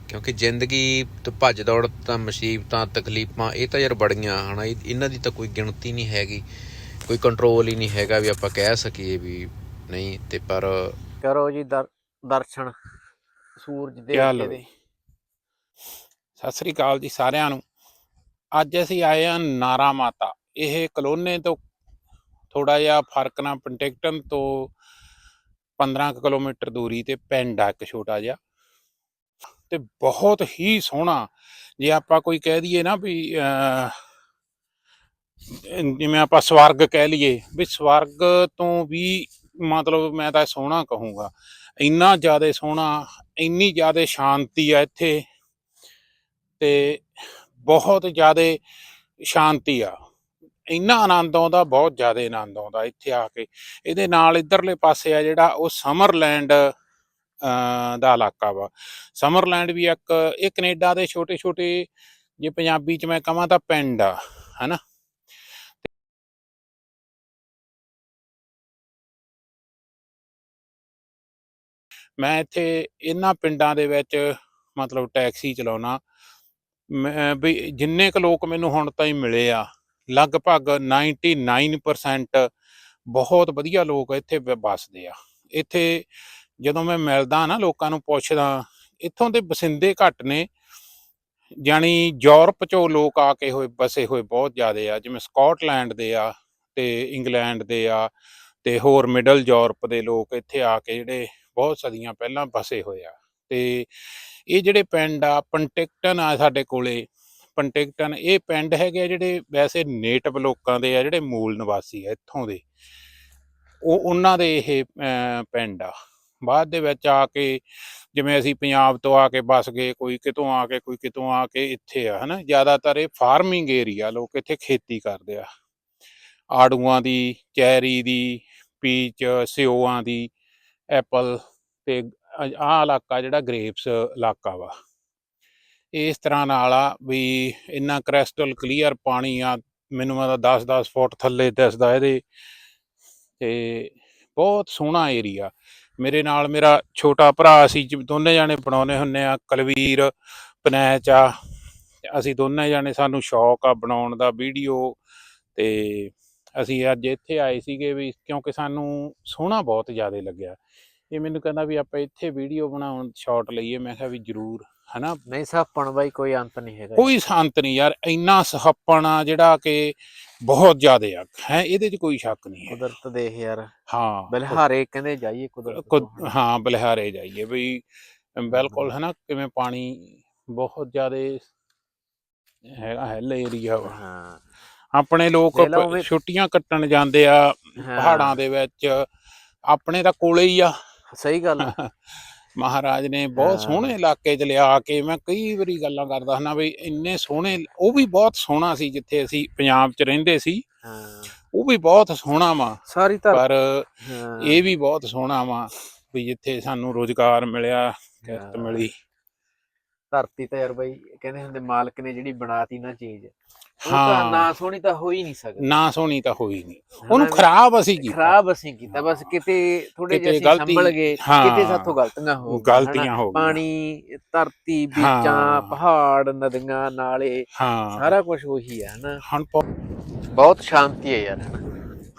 ਕਿਉਂਕਿ ਜ਼ਿੰਦਗੀ ਤੋਂ ਭੱਜ ਦੌੜ ਤਾਂ ਮੁਸੀਬਤਾਂ ਤਕਲੀਫਾਂ ਇਹ ਤਾਂ ਯਾਰ ਬੜੀਆਂ ਹਨਾ ਇਹ- ਇਹਨਾਂ ਦੀ ਤਾਂ ਕੋਈ ਗਿਣਤੀ ਨਹੀਂ ਹੈਗੀ ਕੋਈ ਕੰਟਰੋਲ ਹੀ ਨਹੀਂ ਹੈਗਾ ਵੀ ਆਪਾਂ ਕਹਿ ਸਕੀਏ ਵੀ ਨਹੀਂ ਤੇ ਪਰ ਕਰੋ ਜੀ ਦਰਸ਼ਨ ਸੂਰਜ ਚੱਲ ਵੀ। ਸਤਿ ਸ੍ਰੀ ਅਕਾਲ ਜੀ ਸਾਰਿਆਂ ਨੂੰ। ਅੱਜ ਅਸੀਂ ਆਏ ਹਾਂ ਨਾਰਾ ਮਾਤਾ। ਇਹ ਕਲੋਨੇ ਤੋਂ ਥੋੜਾ ਜਿਹਾ ਫ਼ਰਕ ਨਾਲ ਪੰਟਿਕਟਨ ਤੋਂ 15 ਕੁ ਕਿਲੋਮੀਟਰ ਦੂਰੀ ਤੇ ਪਿੰਡ ਆ ਇੱਕ ਛੋਟਾ ਜਿਹਾ। ਤੇ ਬਹੁਤ ਹੀ ਸੋਹਣਾ। ਜੇ ਆਪਾਂ ਕੋਈ ਕਹਿ ਦਈਏ ਨਾ ਵੀ ਅਹ, ਜਿਵੇਂ ਆਪਾਂ ਸਵਰਗ ਕਹਿ ਲਈਏ ਵੀ ਸਵਰਗ ਤੋਂ ਵੀ ਮਤਲਬ ਮੈਂ ਤਾਂ ਸੋਹਣਾ ਕਹੂੰਗਾ। ਇੰਨਾ ਜ਼ਿਆਦਾ ਸੋਹਣਾ ਇੰਨੀ ਜ਼ਿਆਦਾ ਸ਼ਾਂਤੀ ਆ ਇੱਥੇ ਤੇ ਬਹੁਤ ਜ਼ਿਆਦਾ ਸ਼ਾਂਤੀ ਆ। ਇੰਨਾ ਆਨੰਦ ਆਉਂਦਾ ਬਹੁਤ ਜ਼ਿਆਦਾ ਆਨੰਦ ਆਉਂਦਾ ਇੱਥੇ ਆ ਕੇ। ਇਹਦੇ ਨਾਲ ਇਧਰਲੇ ਪਾਸੇ ਆ ਜਿਹੜਾ ਉਹ ਸਮਰਲੈਂਡ ਦਾ ਇਲਾਕਾ ਵਾ। ਸਮਰਲੈਂਡ ਵੀ ਇੱਕ, ਇਹ ਕੈਨੇਡਾ ਦੇ ਛੋਟੇ ਛੋਟੇ ਜੇ ਪੰਜਾਬੀ ਚ ਮੈਂ ਕਹਾਂ ਤਾਂ ਪਿੰਡ ਆ, ਹਨਾ? ਮੈਂ ਇੱਥੇ ਇਹਨਾਂ ਪਿੰਡਾਂ ਦੇ ਵਿੱਚ ਮਤਲਬ ਟੈਕਸੀ ਚਲਾਉਣਾ। ਵੀ ਜਿੰਨੇ ਕੁ ਲੋਕ ਮੈਨੂੰ ਹੁਣ ਤਾਈਂ ਮਿਲੇ ਆ, ਲਗਭਗ 99% ਬਹੁਤ ਵਧੀਆ ਲੋਕ ਇੱਥੇ ਬ- ਵੱਸਦੇ ਆ। ਇੱਥੇ ਜਦੋਂ ਮੈਂ ਮਿਲਦਾ ਨਾ ਲੋਕਾਂ ਨੂੰ ਪੁੱਛਦਾ ਇੱਥੋਂ ਦੇ ਬਸਿੰਦੇ ਘੱਟ ਨੇ। ਜਾਣੀ ਯੂਰਪ ਚੋਂ ਲੋਕ ਆ ਕੇ ਹੋਏ, ਬਸੇ ਹੋਏ ਬਹੁਤ ਜ਼ਿਆਦੇ ਆ। ਜਿਵੇਂ ਸਕਾਟਲੈਂਡ ਦੇ ਆ ਤੇ ਇੰਗਲੈਂਡ ਦੇ ਆ ਤੇ ਹੋਰ ਮਿਡਲ ਯੂਰਪ ਦੇ ਲੋਕ ਇੱਥੇ ਆ ਕੇ ਜਿਹੜੇ ਬਹੁਤ ਸਦੀਆਂ ਪਹਿਲਾਂ ਬਸੇ ਹੋਏ ਆ। ਤੇ ਇਹ ਜਿਹੜੇ ਪਿੰਡ ਆ, ਪੰਟਿਕਟਨ ਆ ਸਾਡੇ ਕੋਲੇ, ਪੰਟਿਕਟਨ ਇਹ ਪਿੰਡ ਹੈਗੇ ਆ ਜਿਹੜੇ ਵੈਸੇ ਨੇਟਿਵ ਲੋਕਾਂ ਦੇ ਆ, ਜਿਹੜੇ ਮੂਲ ਨਿਵਾਸੀ ਆ ਇੱਥੋਂ ਦੇ। ਉਹ, ਉਹਨਾਂ ਦੇ ਇਹ ਪਿੰਡ ਆ। ਬਾਅਦ ਦੇ ਵਿੱਚ ਆ ਕੇ ਜਿਵੇਂ ਅਸੀਂ ਪੰਜਾਬ ਤੋਂ ਆ ਕੇ ਬਸ ਗਏ, ਕੋਈ ਕਿਤੋਂ ਆ ਕੇ, ਕੋਈ ਕਿਤੋਂ ਆ ਕੇ ਇੱਥੇ ਆ, ਹਨਾ? ਜ਼ਿਆਦਾਤਰ ਇਹ ਫਾਰਮਿੰਗ ਏਰੀਆ ਲੋਕ ਇੱਥੇ ਖੇਤੀ ਕਰਦੇ ਆ। ਆੜੂਆਂ ਦੀ, ਚੈਰੀ ਦੀ, ਪੀਚ, ਸਿਓਆਂ ਦੀ, ਐਪਲ ਤੇ ਆਹ ਇਲਾਕਾ ਜਿਹੜਾ ਗ੍ਰੇਪਸ ਇਲਾਕਾ ਵਾ। ਇਸ ਤਰ੍ਹਾਂ ਨਾਲ ਆ ਵੀ ਇੰਨਾ ਕ੍ਰਿਸਟਲ ਕਲੀਅਰ ਪਾਣੀ ਆ, ਮੈਨੂੰ ਮੈਂ 10-10 ਫੁੱਟ ਥੱਲੇ ਦਿਸਦਾ ਇਹਦੇ। ਤੇ ਬਹੁਤ ਸੋਹਣਾ ਏਰੀਆ ਮੇਰੇ ਨਾਲ ਮੇਰਾ ਛੋਟਾ ਭਰਾ, ਅਸੀਂ ਦੋਨੇ ਜਾਣੇ ਬਣਾਉਨੇ ਹੁੰਨੇ ਆ ਕਲਵੀਰ, ਪਨੈਚ ਆ। ਅਸੀਂ ਦੋਨੇ ਜਾਣੇ ਸਾਨੂੰ ਸ਼ੌਕ ਆ ਬਣਾਉਣ ਦਾ ਵੀਡੀਓ ਤੇ ਅਸੀਂ ਅੱਜ ਇੱਥੇ ਆਏ ਸੀਗੇ ਵੀ ਕਿਉਂਕਿ ਸਾਨੂੰ ਸੋਹਣਾ ਬਹੁਤ ਜ਼ਿਆਦਾ ਲੱਗਿਆ। ਇਹ ਮੈਨੂੰ ਕਹਿੰਦਾ ਵੀ ਆਪਾਂ ਇੱਥੇ ਵੀਡੀਓ ਬਣਾਉਣ, ਸ਼ਾਟ ਲਈਏ। ਮੈਂ ਕਿਹਾ ਵੀ ਜ਼ਰੂਰ। ਹਨਾ? ਨਹੀਂ ਸਾਪਣ ਬਾਈ ਕੋਈ ਅੰਤ ਨਹੀਂ ਹੈਗਾ ਕੋਈ ਸ਼ਾਂਤ ਨਹੀਂ ਯਾਰ ਇੰਨਾ ਸਹੱਪਣ ਆ ਜਿਹੜਾ ਕਿ ਬਹੁਤ ਜ਼ਿਆਦਾ ਆ। ਹੈ ਇਹਦੇ 'ਚ ਕੋਈ ਸ਼ੱਕ ਨਹੀਂ ਹੈ। ਕੁਦਰਤ ਦੇਖ ਯਾਰ। ਹਾਂ ਬਲਹਾਰੇ ਕਹਿੰਦੇ ਜਾਈਏ ਕੁਦਰਤ ਹਨਾ। ਹਾਂ ਬਲਿਹਾਰੇ ਜਾਈਏ ਵੀ ਬਿਲਕੁਲ ਹੈ ਨਾ ਕਿਵੇਂ ਪਾਣੀ ਬਹੁਤ ਜ਼ਿਆਦਾ ਹੈਗਾ ਹੈਲ ਏਰੀਆ ਹਾਂ। ਆਪਣੇ ਲੋਕ ਛੁੱਟੀਆਂ ਕੱਟਣ ਜਾਂਦੇ ਆ ਪਹਾੜਾਂ ਦੇ ਵਿੱਚ। ਆਪਣੇ ਤਾਂ ਕੋਲੇ ਹੀ ਆ। ਸਹੀ ਗੱਲ। ਮਹਾਰਾਜ ਨੇ ਬਹੁਤ। ਸੋਹਣੇ ਇਲਾਕੇ ਚ ਲਿਆ ਕੇ ਮੈਂ ਕਈ ਵਾਰੀ ਗੱਲਾਂ ਕਰਦਾ ਹਾਂ ਵੀ ਇੰਨੇ ਸੋਹਣੇ ਉਹ ਵੀ ਬਹੁਤ ਸੋਹਣਾ ਸੀ ਜਿੱਥੇ ਅਸੀਂ ਪੰਜਾਬ ਚ ਰਹਿੰਦੇ ਸੀ। ਹਾਂ। ਉਹ ਵੀ ਬਹੁਤ ਸੋਹਣਾ ਵਾ ਸਾਰੀ ਧਰ ਪਰ ਇਹ ਵੀ ਬਹੁਤ ਸੋਹਣਾ ਵਾ ਵੀ ਜਿੱਥੇ ਸਾਨੂੰ ਰੋਜ਼ਗਾਰ ਮਿਲਿਆ ਕਿਰਤ। ਮਿਲੀ। ਧਰਤੀ ਤਾਂ ਯਾਰ ਬਾਈ ਕਹਿੰਦੇ ਹੁੰਦੇ ਮਾਲਕ ਨੇ ਜਿਹੜੀ ਬਣਾਤੀ ਨਾ ਚੀਜ਼। ਹਾਂ। ਨਾ ਸੋਹਣੀ ਤਾਂ ਹੋ ਹੀ ਨਹੀਂ ਸਕਦੀ ਨਾ ਸੋਹਣੀ ਤਾਂ ਹੋਈ ਨਹੀਂ ਹਨਾ ਉਹਨੂੰ ਖਰਾਬ ਅਸੀਂ ਕੀਤਾ ਖਰਾਬ ਅਸੀਂ ਕੀਤਾ ਬਸ ਕਿਤੇ ਥੋੜੇ ਜਿਹੇ ਅਸੀਂ ਸੰਭਲ ਗਏ। ਕਿਤੇ ਸਾਥੋਂ ਗਲਤੀਆਂ ਹੋ ਗਈਆਂ, ਗਲਤੀਆਂ। ਹੋ ਗਈਆਂ। ਪਾਣੀ ਧਰਤੀ। ਬੀਜਾਂ ਪਹਾੜ ਨਦੀਆਂ ਨਾਲੇ ਸਾਰਾ ਕੁਝ ਉਹੀ ਹੈ ਹਨਾ ਹੁਣ ਬਹੁਤ ਸ਼ਾਂਤੀ ਹੈ ਯਾਰ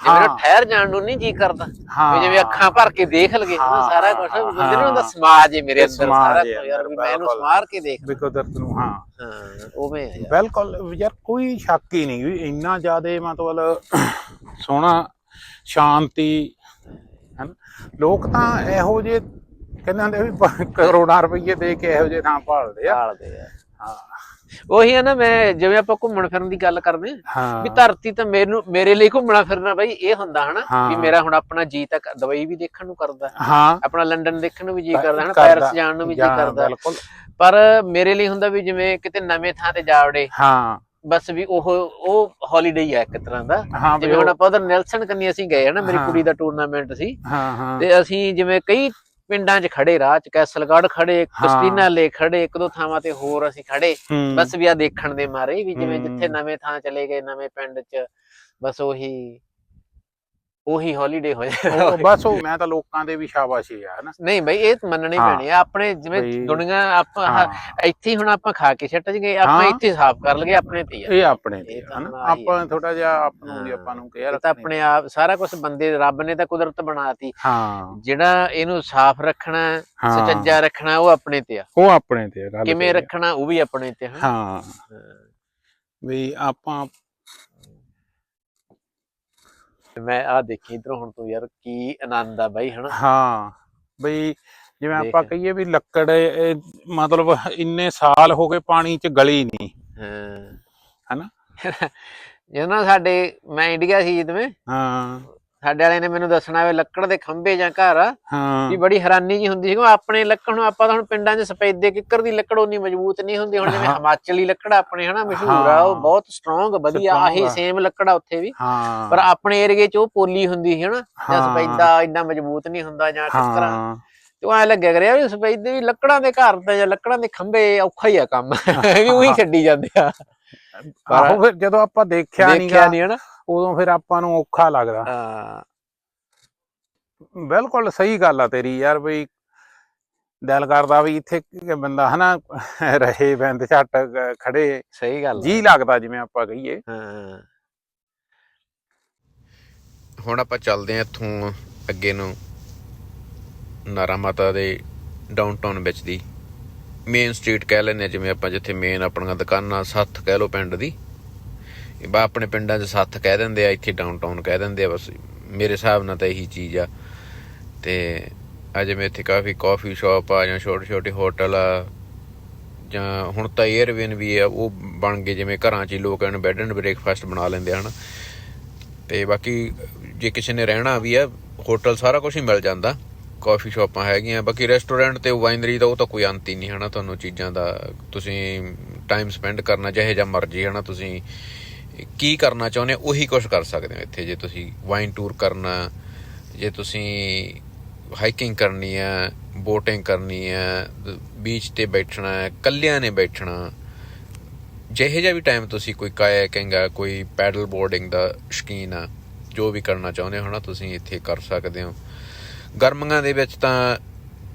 ਜਿਵੇਂ ਠਹਿਰ ਜਾਣ ਨੂੰ ਨਹੀਂ ਜੀ ਕਰਦਾ ਵੀ ਜਿਵੇਂ ਅੱਖਾਂ ਭਰ ਕੇ ਦੇਖ ਲਗੇ ਸਾਰਾ ਕੁਝ ਬੰਦੇ ਨੂੰ ਹੁੰਦਾ। ਸਮਾਜ ਹੈ ਮੇਰੇ ਅੰਦਰ ਸਾਰਾ ਯਾਰ ਵੀ ਮੈਂ ਇਹਨੂੰ। ਸਮਾਰ ਕੇ ਦੇਖ ਵੀ ਕੁਦਰਤ ਨੂੰ ਹਾਂ। ਹਾਂ ਉਵੇਂ ਹੈ ਬਿਲਕੁਲ ਯਾਰ ਕੋਈ ਸ਼ੱਕ ਹੀ ਨਹੀਂ ਵੀ ਇੰਨਾ ਜ਼ਿਆਦਾ ਮਤਲਬ ਸੋਹਣਾ ਸ਼ਾਂਤੀ ਹਨ? ਲੋਕ ਤਾਂ ਇਹੋ ਜਿਹੇ ਕਹਿੰਦੇ ਹੁੰਦੇ ਵੀ ਕਰੋੜਾਂ ਰੁਪਏ ਦੇ ਕੇ ਇਹੋ ਜਿਹੇ ਥਾਂ ਭਾਲਦੇ ਆ। ਭਾਲਦੇ ਆ। ਹਾਂ। ਉਹੀ ਹੈ ਨਾ ਮੈਂ ਜਿਵੇਂ ਆਪਾਂ ਘੁੰਮਣ ਫਿਰਨ ਦੀ ਗੱਲ ਕਰਦੇ ਹਾਂ ਵੀ ਧਰਤੀ ਤਾਂ ਮੈਨੂੰ ਮੇਰੇ ਲਈ ਘੁੰਮਣਾ ਫਿਰਨਾ ਬਾਈ ਇਹ ਹੁੰਦਾ ਹਨਾ। ਵੀ ਮੇਰਾ ਹੁਣ ਆਪਣਾ ਜੀ ਤੱਕ ਦਵਾਈ ਵੀ ਦੇਖਣ ਨੂੰ ਕਰਦਾ। ਹਾਂ। ਆਪਣਾ ਲੰਡਨ ਦੇਖਣ ਨੂੰ ਵੀ ਜੀ ਕਰਦਾ ਹਨਾ। ਪੈਰਿਸ ਜਾਣ ਨੂੰ ਵੀ ਜੀ ਕਰਦਾ। ਪਰ ਮੇਰੇ ਲਈ ਹੁੰਦਾ ਵੀ ਜਿਵੇਂ ਕਿਤੇ ਨਵੇਂ ਥਾਂ ਤੇ ਜਾ ਵੜੇ। ਹਾਂ। ਬਸ ਵੀ ਉਹ ਉਹ ਹੌਲੀਡੇ ਹੀ ਆ ਇੱਕ ਤਰ੍ਹਾਂ ਦਾ। ਜਿਵੇਂ ਹੁਣ ਆਪਾਂ ਉਧਰ ਨੈਲਸਨ ਕੰਨੀ ਅਸੀਂ ਗਏ ਹਨਾ ਮੇਰੀ। ਕੁੜੀ ਦਾ ਟੂਰਨਾਮੈਂਟ ਸੀ। ਹਾਂ ਹਾਂ। ਤੇ ਅਸੀਂ ਜਿਵੇਂ ਕਈ ਪਿੰਡਾਂ 'ਚ ਖੜੇ ਰਾਹ 'ਚ ਕੈਸਲਗੜ੍ਹ ਖੜੇ। ਕਸਟੀਨਾ ਲੇ ਖੜੇ ਇੱਕ ਦੋ ਥਾਵਾਂ ਤੇ ਹੋਰ ਅਸੀਂ ਖੜੇ ਬਸ ਵੀ ਆ ਦੇਖਣ ਦੇ ਮਾਰੇ ਵੀ ਜਿਵੇਂ ਜਿੱਥੇ। ਨਵੇਂ ਥਾਂ ਚਲੇ ਗਏ ਨਵੇਂ ਪਿੰਡ 'ਚ ਬਸ ਉਹੀ ਉਹੀ ਹੌਲੀਡੇ ਹੋ ਉਹ- ਜਾ ਬਸ ਉਹ ਮੈਂ ਤਾਂ ਲੋਕਾਂ ਦੇ ਵੀ ਸ਼ਾਬਾਸ਼ੀ ਆ ਹਨਾ ਨਹੀਂ ਬਈ ਇਹ ਮੰਨਣੀ। ਪੈਣੀ ਆ ਆਪਣੇ ਜਿਵੇਂ ਦੁਨੀਆ ਆਪਾਂ ਇੱਥੇ ਹੁਣ ਆਪਾਂ ਖਾ ਕੇ ਛੱਟ ਗਏ ਆਪਾਂ। ਇੱਥੇ ਸਾਫ਼ ਕਰ ਲਗੇ ਆਪਣੇ ਤੇ ਇਹ ਆਪਣੇ ਤੇ ਹਨਾ ਆਪਾਂ ਥੋੜਾ ਜਿਹਾ ਆਪ ਨੂੰ ਵੀ। ਆਪਾਂ ਨੂੰ ਕੇਅਰ ਤਾਂ ਆਪਣੇ ਆਪ ਸਾਰਾ ਕੁਝ ਬੰਦੇ ਰੱਬ ਨੇ ਤਾਂ ਕੁਦਰਤ ਬਣਾਤੀ ਹਾਂ ਜਿਹੜਾ ਇਹਨੂੰ ਸਾਫ਼ ਰੱਖਣਾ। ਸੁਚੱਜਾ ਰੱਖਣਾ ਉਹ ਆਪਣੇ ਤੇ ਆ ਉਹ ਆਪਣੇ ਤੇ ਆ, ਕਿਵੇਂ। ਰੱਖਣਾ ਉਹ ਵੀ ਆਪਣੇ ਤੇ ਹਾਂ। ਵੀ ਆਪਾਂ ਮੈਂ ਆ ਦੇਖੀ ਇਧਰੋਂ ਹੁਣ ਤੂੰ ਯਾਰ ਕੀ ਆਨੰਦ ਆ ਬਾਈ ਹਨਾ ਹਾਂ ਬਈ ਜਿਵੇਂ ਆਪਾਂ। ਕਹੀਏ ਵੀ ਲੱਕੜ ਇਹ ਮਤਲਬ ਇੰਨੇ ਸਾਲ ਹੋ ਗਏ ਪਾਣੀ 'ਚ ਗਲੀ ਨਹੀਂ ਹਾਂ ਹਨਾ? ਜਦੋਂ ਸਾਡੇ ਮੈਂ ਇੰਡੀਆ ਸੀ ਜਿਵੇਂ ਹਾਂ ਸਾਡੇ ਵਾਲੇ ਨੇ ਮੈਨੂੰ ਦੱਸਣਾ ਵੀ ਲੱਕੜ ਦੇ ਖੰਭੇ ਜਾਂ ਘਰ ਹਾਂ। ਵੀ ਬੜੀ ਹੈਰਾਨੀ ਜੀ ਹੁੰਦੀ ਸੀ ਕਿ ਆਪਣੇ ਲੱਕੜ ਨੂੰ ਆਪਾਂ ਤਾਂ ਹੁਣ ਪਿੰਡਾਂ 'ਚ ਸਫੈਦੇ ਕਿੱਕਰ ਦੀ ਲੱਕੜ ਉਨੀ ਮਜ਼ਬੂਤ ਨਹੀਂ ਹੁੰਦੀ। ਹੁਣ ਜਿਵੇਂ। ਹਿਮਾਚਲੀ ਲੱਕੜ ਆਪਣੇ ਹਨਾ ਮਸ਼ਹੂਰ ਆ ਉਹ। ਬਹੁਤ ਸਟਰੋਂਗ ਵਧੀਆ ਆਹੀ। ਸੇਮ ਲੱਕੜ ਆ ਉੱਥੇ ਵੀ। ਹਾਂ। ਪਰ ਆਪਣੇ ਏਰੀਏ 'ਚ ਉਹ ਪੋਲੀ ਹੁੰਦੀ ਸੀ ਹਨਾ। ਜਾਂ। ਸਫੈਦਾ ਇੰਨਾ ਮਜ਼ਬੂਤ ਨਹੀਂ ਹੁੰਦਾ ਜਾਂ ਕਿੱਕਰਾਂ ਹਾਂ। ਤੇ ਉਹ ਐ ਲੱਗਿਆ ਕਰਿਆ ਵੀ ਸਫੈਦੇ ਵੀ ਲੱਕੜਾਂ ਦੇ ਘਰ ਤੇ ਜਾਂ ਲੱਕੜਾਂ ਦੇ ਖੰਭੇ ਔਖਾ ਹੀ ਆ ਕੰਮ। ਵੀ ਉਹੀ ਛੱਡੀ ਜਾਂਦੇ ਆ। ਪਰ- ਜਦੋਂ ਆਪਾਂ ਦੇਖਿਆ ਦੇਖਿਆ ਨਹੀਂਗਾ ਨਹੀਂ ਹਨਾ। ਉਦੋਂ ਫਿਰ ਆਪਾਂ ਨੂੰ ਔਖਾ ਲੱਗਦਾ। ਹਾਂ। ਬਿਲਕੁਲ ਸਹੀ ਗੱਲ ਆ ਤੇਰੀ ਯਾਰ ਬਈ। ਦਿਲ ਕਰਦਾ ਵੀ ਇੱਥੇ ਬੰਦਾ ਹਨਾ ਰਹੇ ਬੰਦ ਕ- ਖੜੇ। ਸਹੀ ਗੱਲ ਆ। ਜੀ ਲੱਗਦਾ ਜਿਵੇਂ ਆਪਾਂ ਕਹੀਏ। ਹਾਂ। ਹੁਣ ਆਪਾਂ ਚੱਲਦੇ ਹਾਂ ਇੱਥੋਂ ਅੱਗੇ ਨੂੰ ਨਾਰਾ ਮਾਤਾ ਦੇ ਡਾਊਨਟਾਊਨ ਵਿੱਚ ਦੀ। ਮੇਨ ਸਟਰੀਟ ਕਹਿ ਹਾਂ ਜਿਵੇਂ ਆਪਾਂ ਜਿੱਥੇ ਮੇਨ ਆਪਣੀਆਂ ਦੁਕਾਨਾਂ ਸੱਥ ਕਹਿ ਲੋ ਪਿੰਡ ਦੀ। ਇਹ ਬਾ ਆਪਣੇ ਪਿੰਡਾਂ 'ਚ ਸੱਥ ਕਹਿ ਦਿੰਦੇ ਆ, ਇੱਥੇ ਡਾਊਨਟਾਊਨ ਕਹਿ ਦਿੰਦੇ ਆ, ਬਸ ਮੇਰੇ ਹਿਸਾਬ ਨਾਲ ਤਾਂ ਇਹੀ ਚੀਜ਼ ਆ। ਤੇ ਆ ਜਿਵੇਂ ਇੱਥੇ ਕਾਫੀ ਕਾਫੀ ਸ਼ਾਪ ਆ ਜਾਂ ਛੋਟੇ ਛੋਟੇ ਹੋਟਲ ਆ, ਜਾਂ ਹੁਣ ਤਾਂ 에ਅਰਬੀਐਨ ਵੀ ਆ, ਉਹ ਬਣ ਗਏ ਜਿਵੇਂ ਘਰਾਂ 'ਚ ਹੀ ਲੋਕ ਇਹਨੂੰ ਬੈੱਡ ਐਂਡ ਬ੍ਰੇਕਫਾਸਟ ਬਣਾ ਲੈਂਦੇ ਹਨ। ਤੇ ਬਾਕੀ ਜੇ ਕਿਸੇ ਨੇ ਰਹਿਣਾ ਵੀ ਆ ਹੋਟਲ ਸਾਰਾ ਕੁਝ ਹੀ ਮਿਲ ਜਾਂਦਾ। ਕਾਫੀ ਸ਼ਾਪਾਂ ਹੈਗੀਆਂ, ਬਾਕੀ ਰੈਸਟੋਰੈਂਟ ਤੇ ਵਾਈਨਰੀ ਦਾ ਉਹ ਤਾਂ ਕੋਈ ਅੰਤ ਹੀ ਨਹੀਂ, ਹਨਾ। ਤੁਹਾਨੂੰ ਚੀਜ਼ਾਂ ਦਾ ਤੁਸੀਂ ਟਾਈਮ ਸਪੈਂਡ ਕਰਨਾ ਚਾਹੇ ਜਾਂ ਮਰਜ਼ੀ, ਹਨਾ। ਤੁਸੀਂ ਕੀ ਕਰਨਾ ਚਾਹੁੰਦੇ ਉਹੀ ਕੁਝ ਕਰ ਸਕਦੇ ਹੋ ਇੱਥੇ। ਜੇ ਤੁਸੀਂ ਵਾਈਨ ਟੂਰ ਕਰਨਾ, ਜੇ ਤੁਸੀਂ ਹਾਈਕਿੰਗ ਕਰਨੀ ਹੈ ਬੋਟਿੰਗ ਕਰਨੀ ਹੈ ਬੀਚ ਤੇ ਬੈਠਣਾ ਹੈ ਕੱਲਿਆਂ ਨੇ ਬੈਠਣਾ, ਜਿਹੇ ਜਿਹਾ ਵੀ ਟਾਈਮ ਤੁਸੀਂ ਕੋਈ ਕਾਇਕਿੰਗ ਆ ਕੋਈ ਪੈਡਲ ਬੋਰਡਿੰਗ ਦਾ ਸ਼ਕੀਨ ਆ ਜੋ ਵੀ ਕਰਨਾ ਚਾਹੁੰਦੇ ਹੋ ਨਾ ਤੁਸੀਂ ਇੱਥੇ ਕਰ ਸਕਦੇ ਹੋ। ਗਰਮੀਆਂ ਦੇ ਵਿੱਚ ਤਾਂ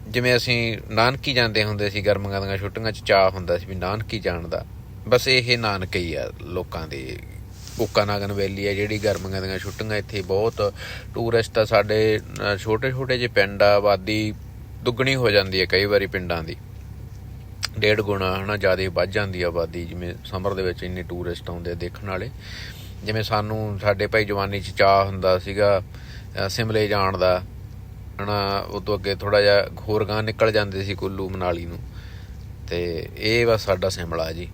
ਜਿਵੇਂ ਅਸੀਂ ਨਾਨਕੀ ਜਾਂਦੇ ਹੁੰਦੇ ਸੀ, ਗਰਮੀਆਂ ਦੀਆਂ ਛੁੱਟੀਆਂ 'ਚ ਚਾਹ ਹੁੰਦਾ ਸੀ ਵੀ ਨਾਨਕੀ ਜਾਣ ਦਾ। ਬਸ ਇਹ ਨਾਨਕੇ ਹੀ ਆ ਲੋਕਾਂ ਦੇ। ਕੋਕਾਨਾਗਨ ਵੈਲੀ ਆ ਜਿਹੜੀ ਗਰਮੀਆਂ ਦੀਆਂ ਛੁੱਟੀਆਂ ਇੱਥੇ ਬਹੁਤ ਟੂਰਿਸਟ ਆ। ਸਾਡੇ ਛੋਟੇ ਛੋਟੇ ਜਿਹੇ ਪਿੰਡ ਆ, ਆਬਾਦੀ ਦੁੱਗਣੀ ਹੋ ਜਾਂਦੀ ਹੈ ਕਈ ਵਾਰੀ ਪਿੰਡਾਂ ਦੀ। ਡੇਢ ਗੁਣਾ ਹਨਾ, ਜ਼ਿਆਦਾ ਵੱਧ ਜਾਂਦੀ ਆ ਆਬਾਦੀ, ਜਿਵੇਂ ਸਮਰ ਦੇ ਵਿੱਚ ਇੰਨੇ ਟੂਰਿਸਟ ਆਉਂਦੇ ਆ ਦੇਖਣ ਵਾਲੇ। ਜਿਵੇਂ ਸਾਨੂੰ, ਸਾਡੇ ਭਾਈ ਜਵਾਨੀ ਚ ਚਾਹ ਹੁੰਦਾ ਸੀਗਾ ਸਿਮਲੇ ਜਾਣ ਦਾ। ਹਨਾ ਉਹ ਤੋਂ ਅੱਗੇ ਥੋੜਾ ਜਿਹਾ ਹੋਰ ਗਾਂ ਨਿਕਲ ਜਾਂਦੇ ਸੀ ਕੁੱਲੂ ਮਨਾਲੀ ਨੂੰ। ਤੇ ਇਹ ਵਾ ਸਾਡਾ ਸਿਮਲਾ ਜੀ।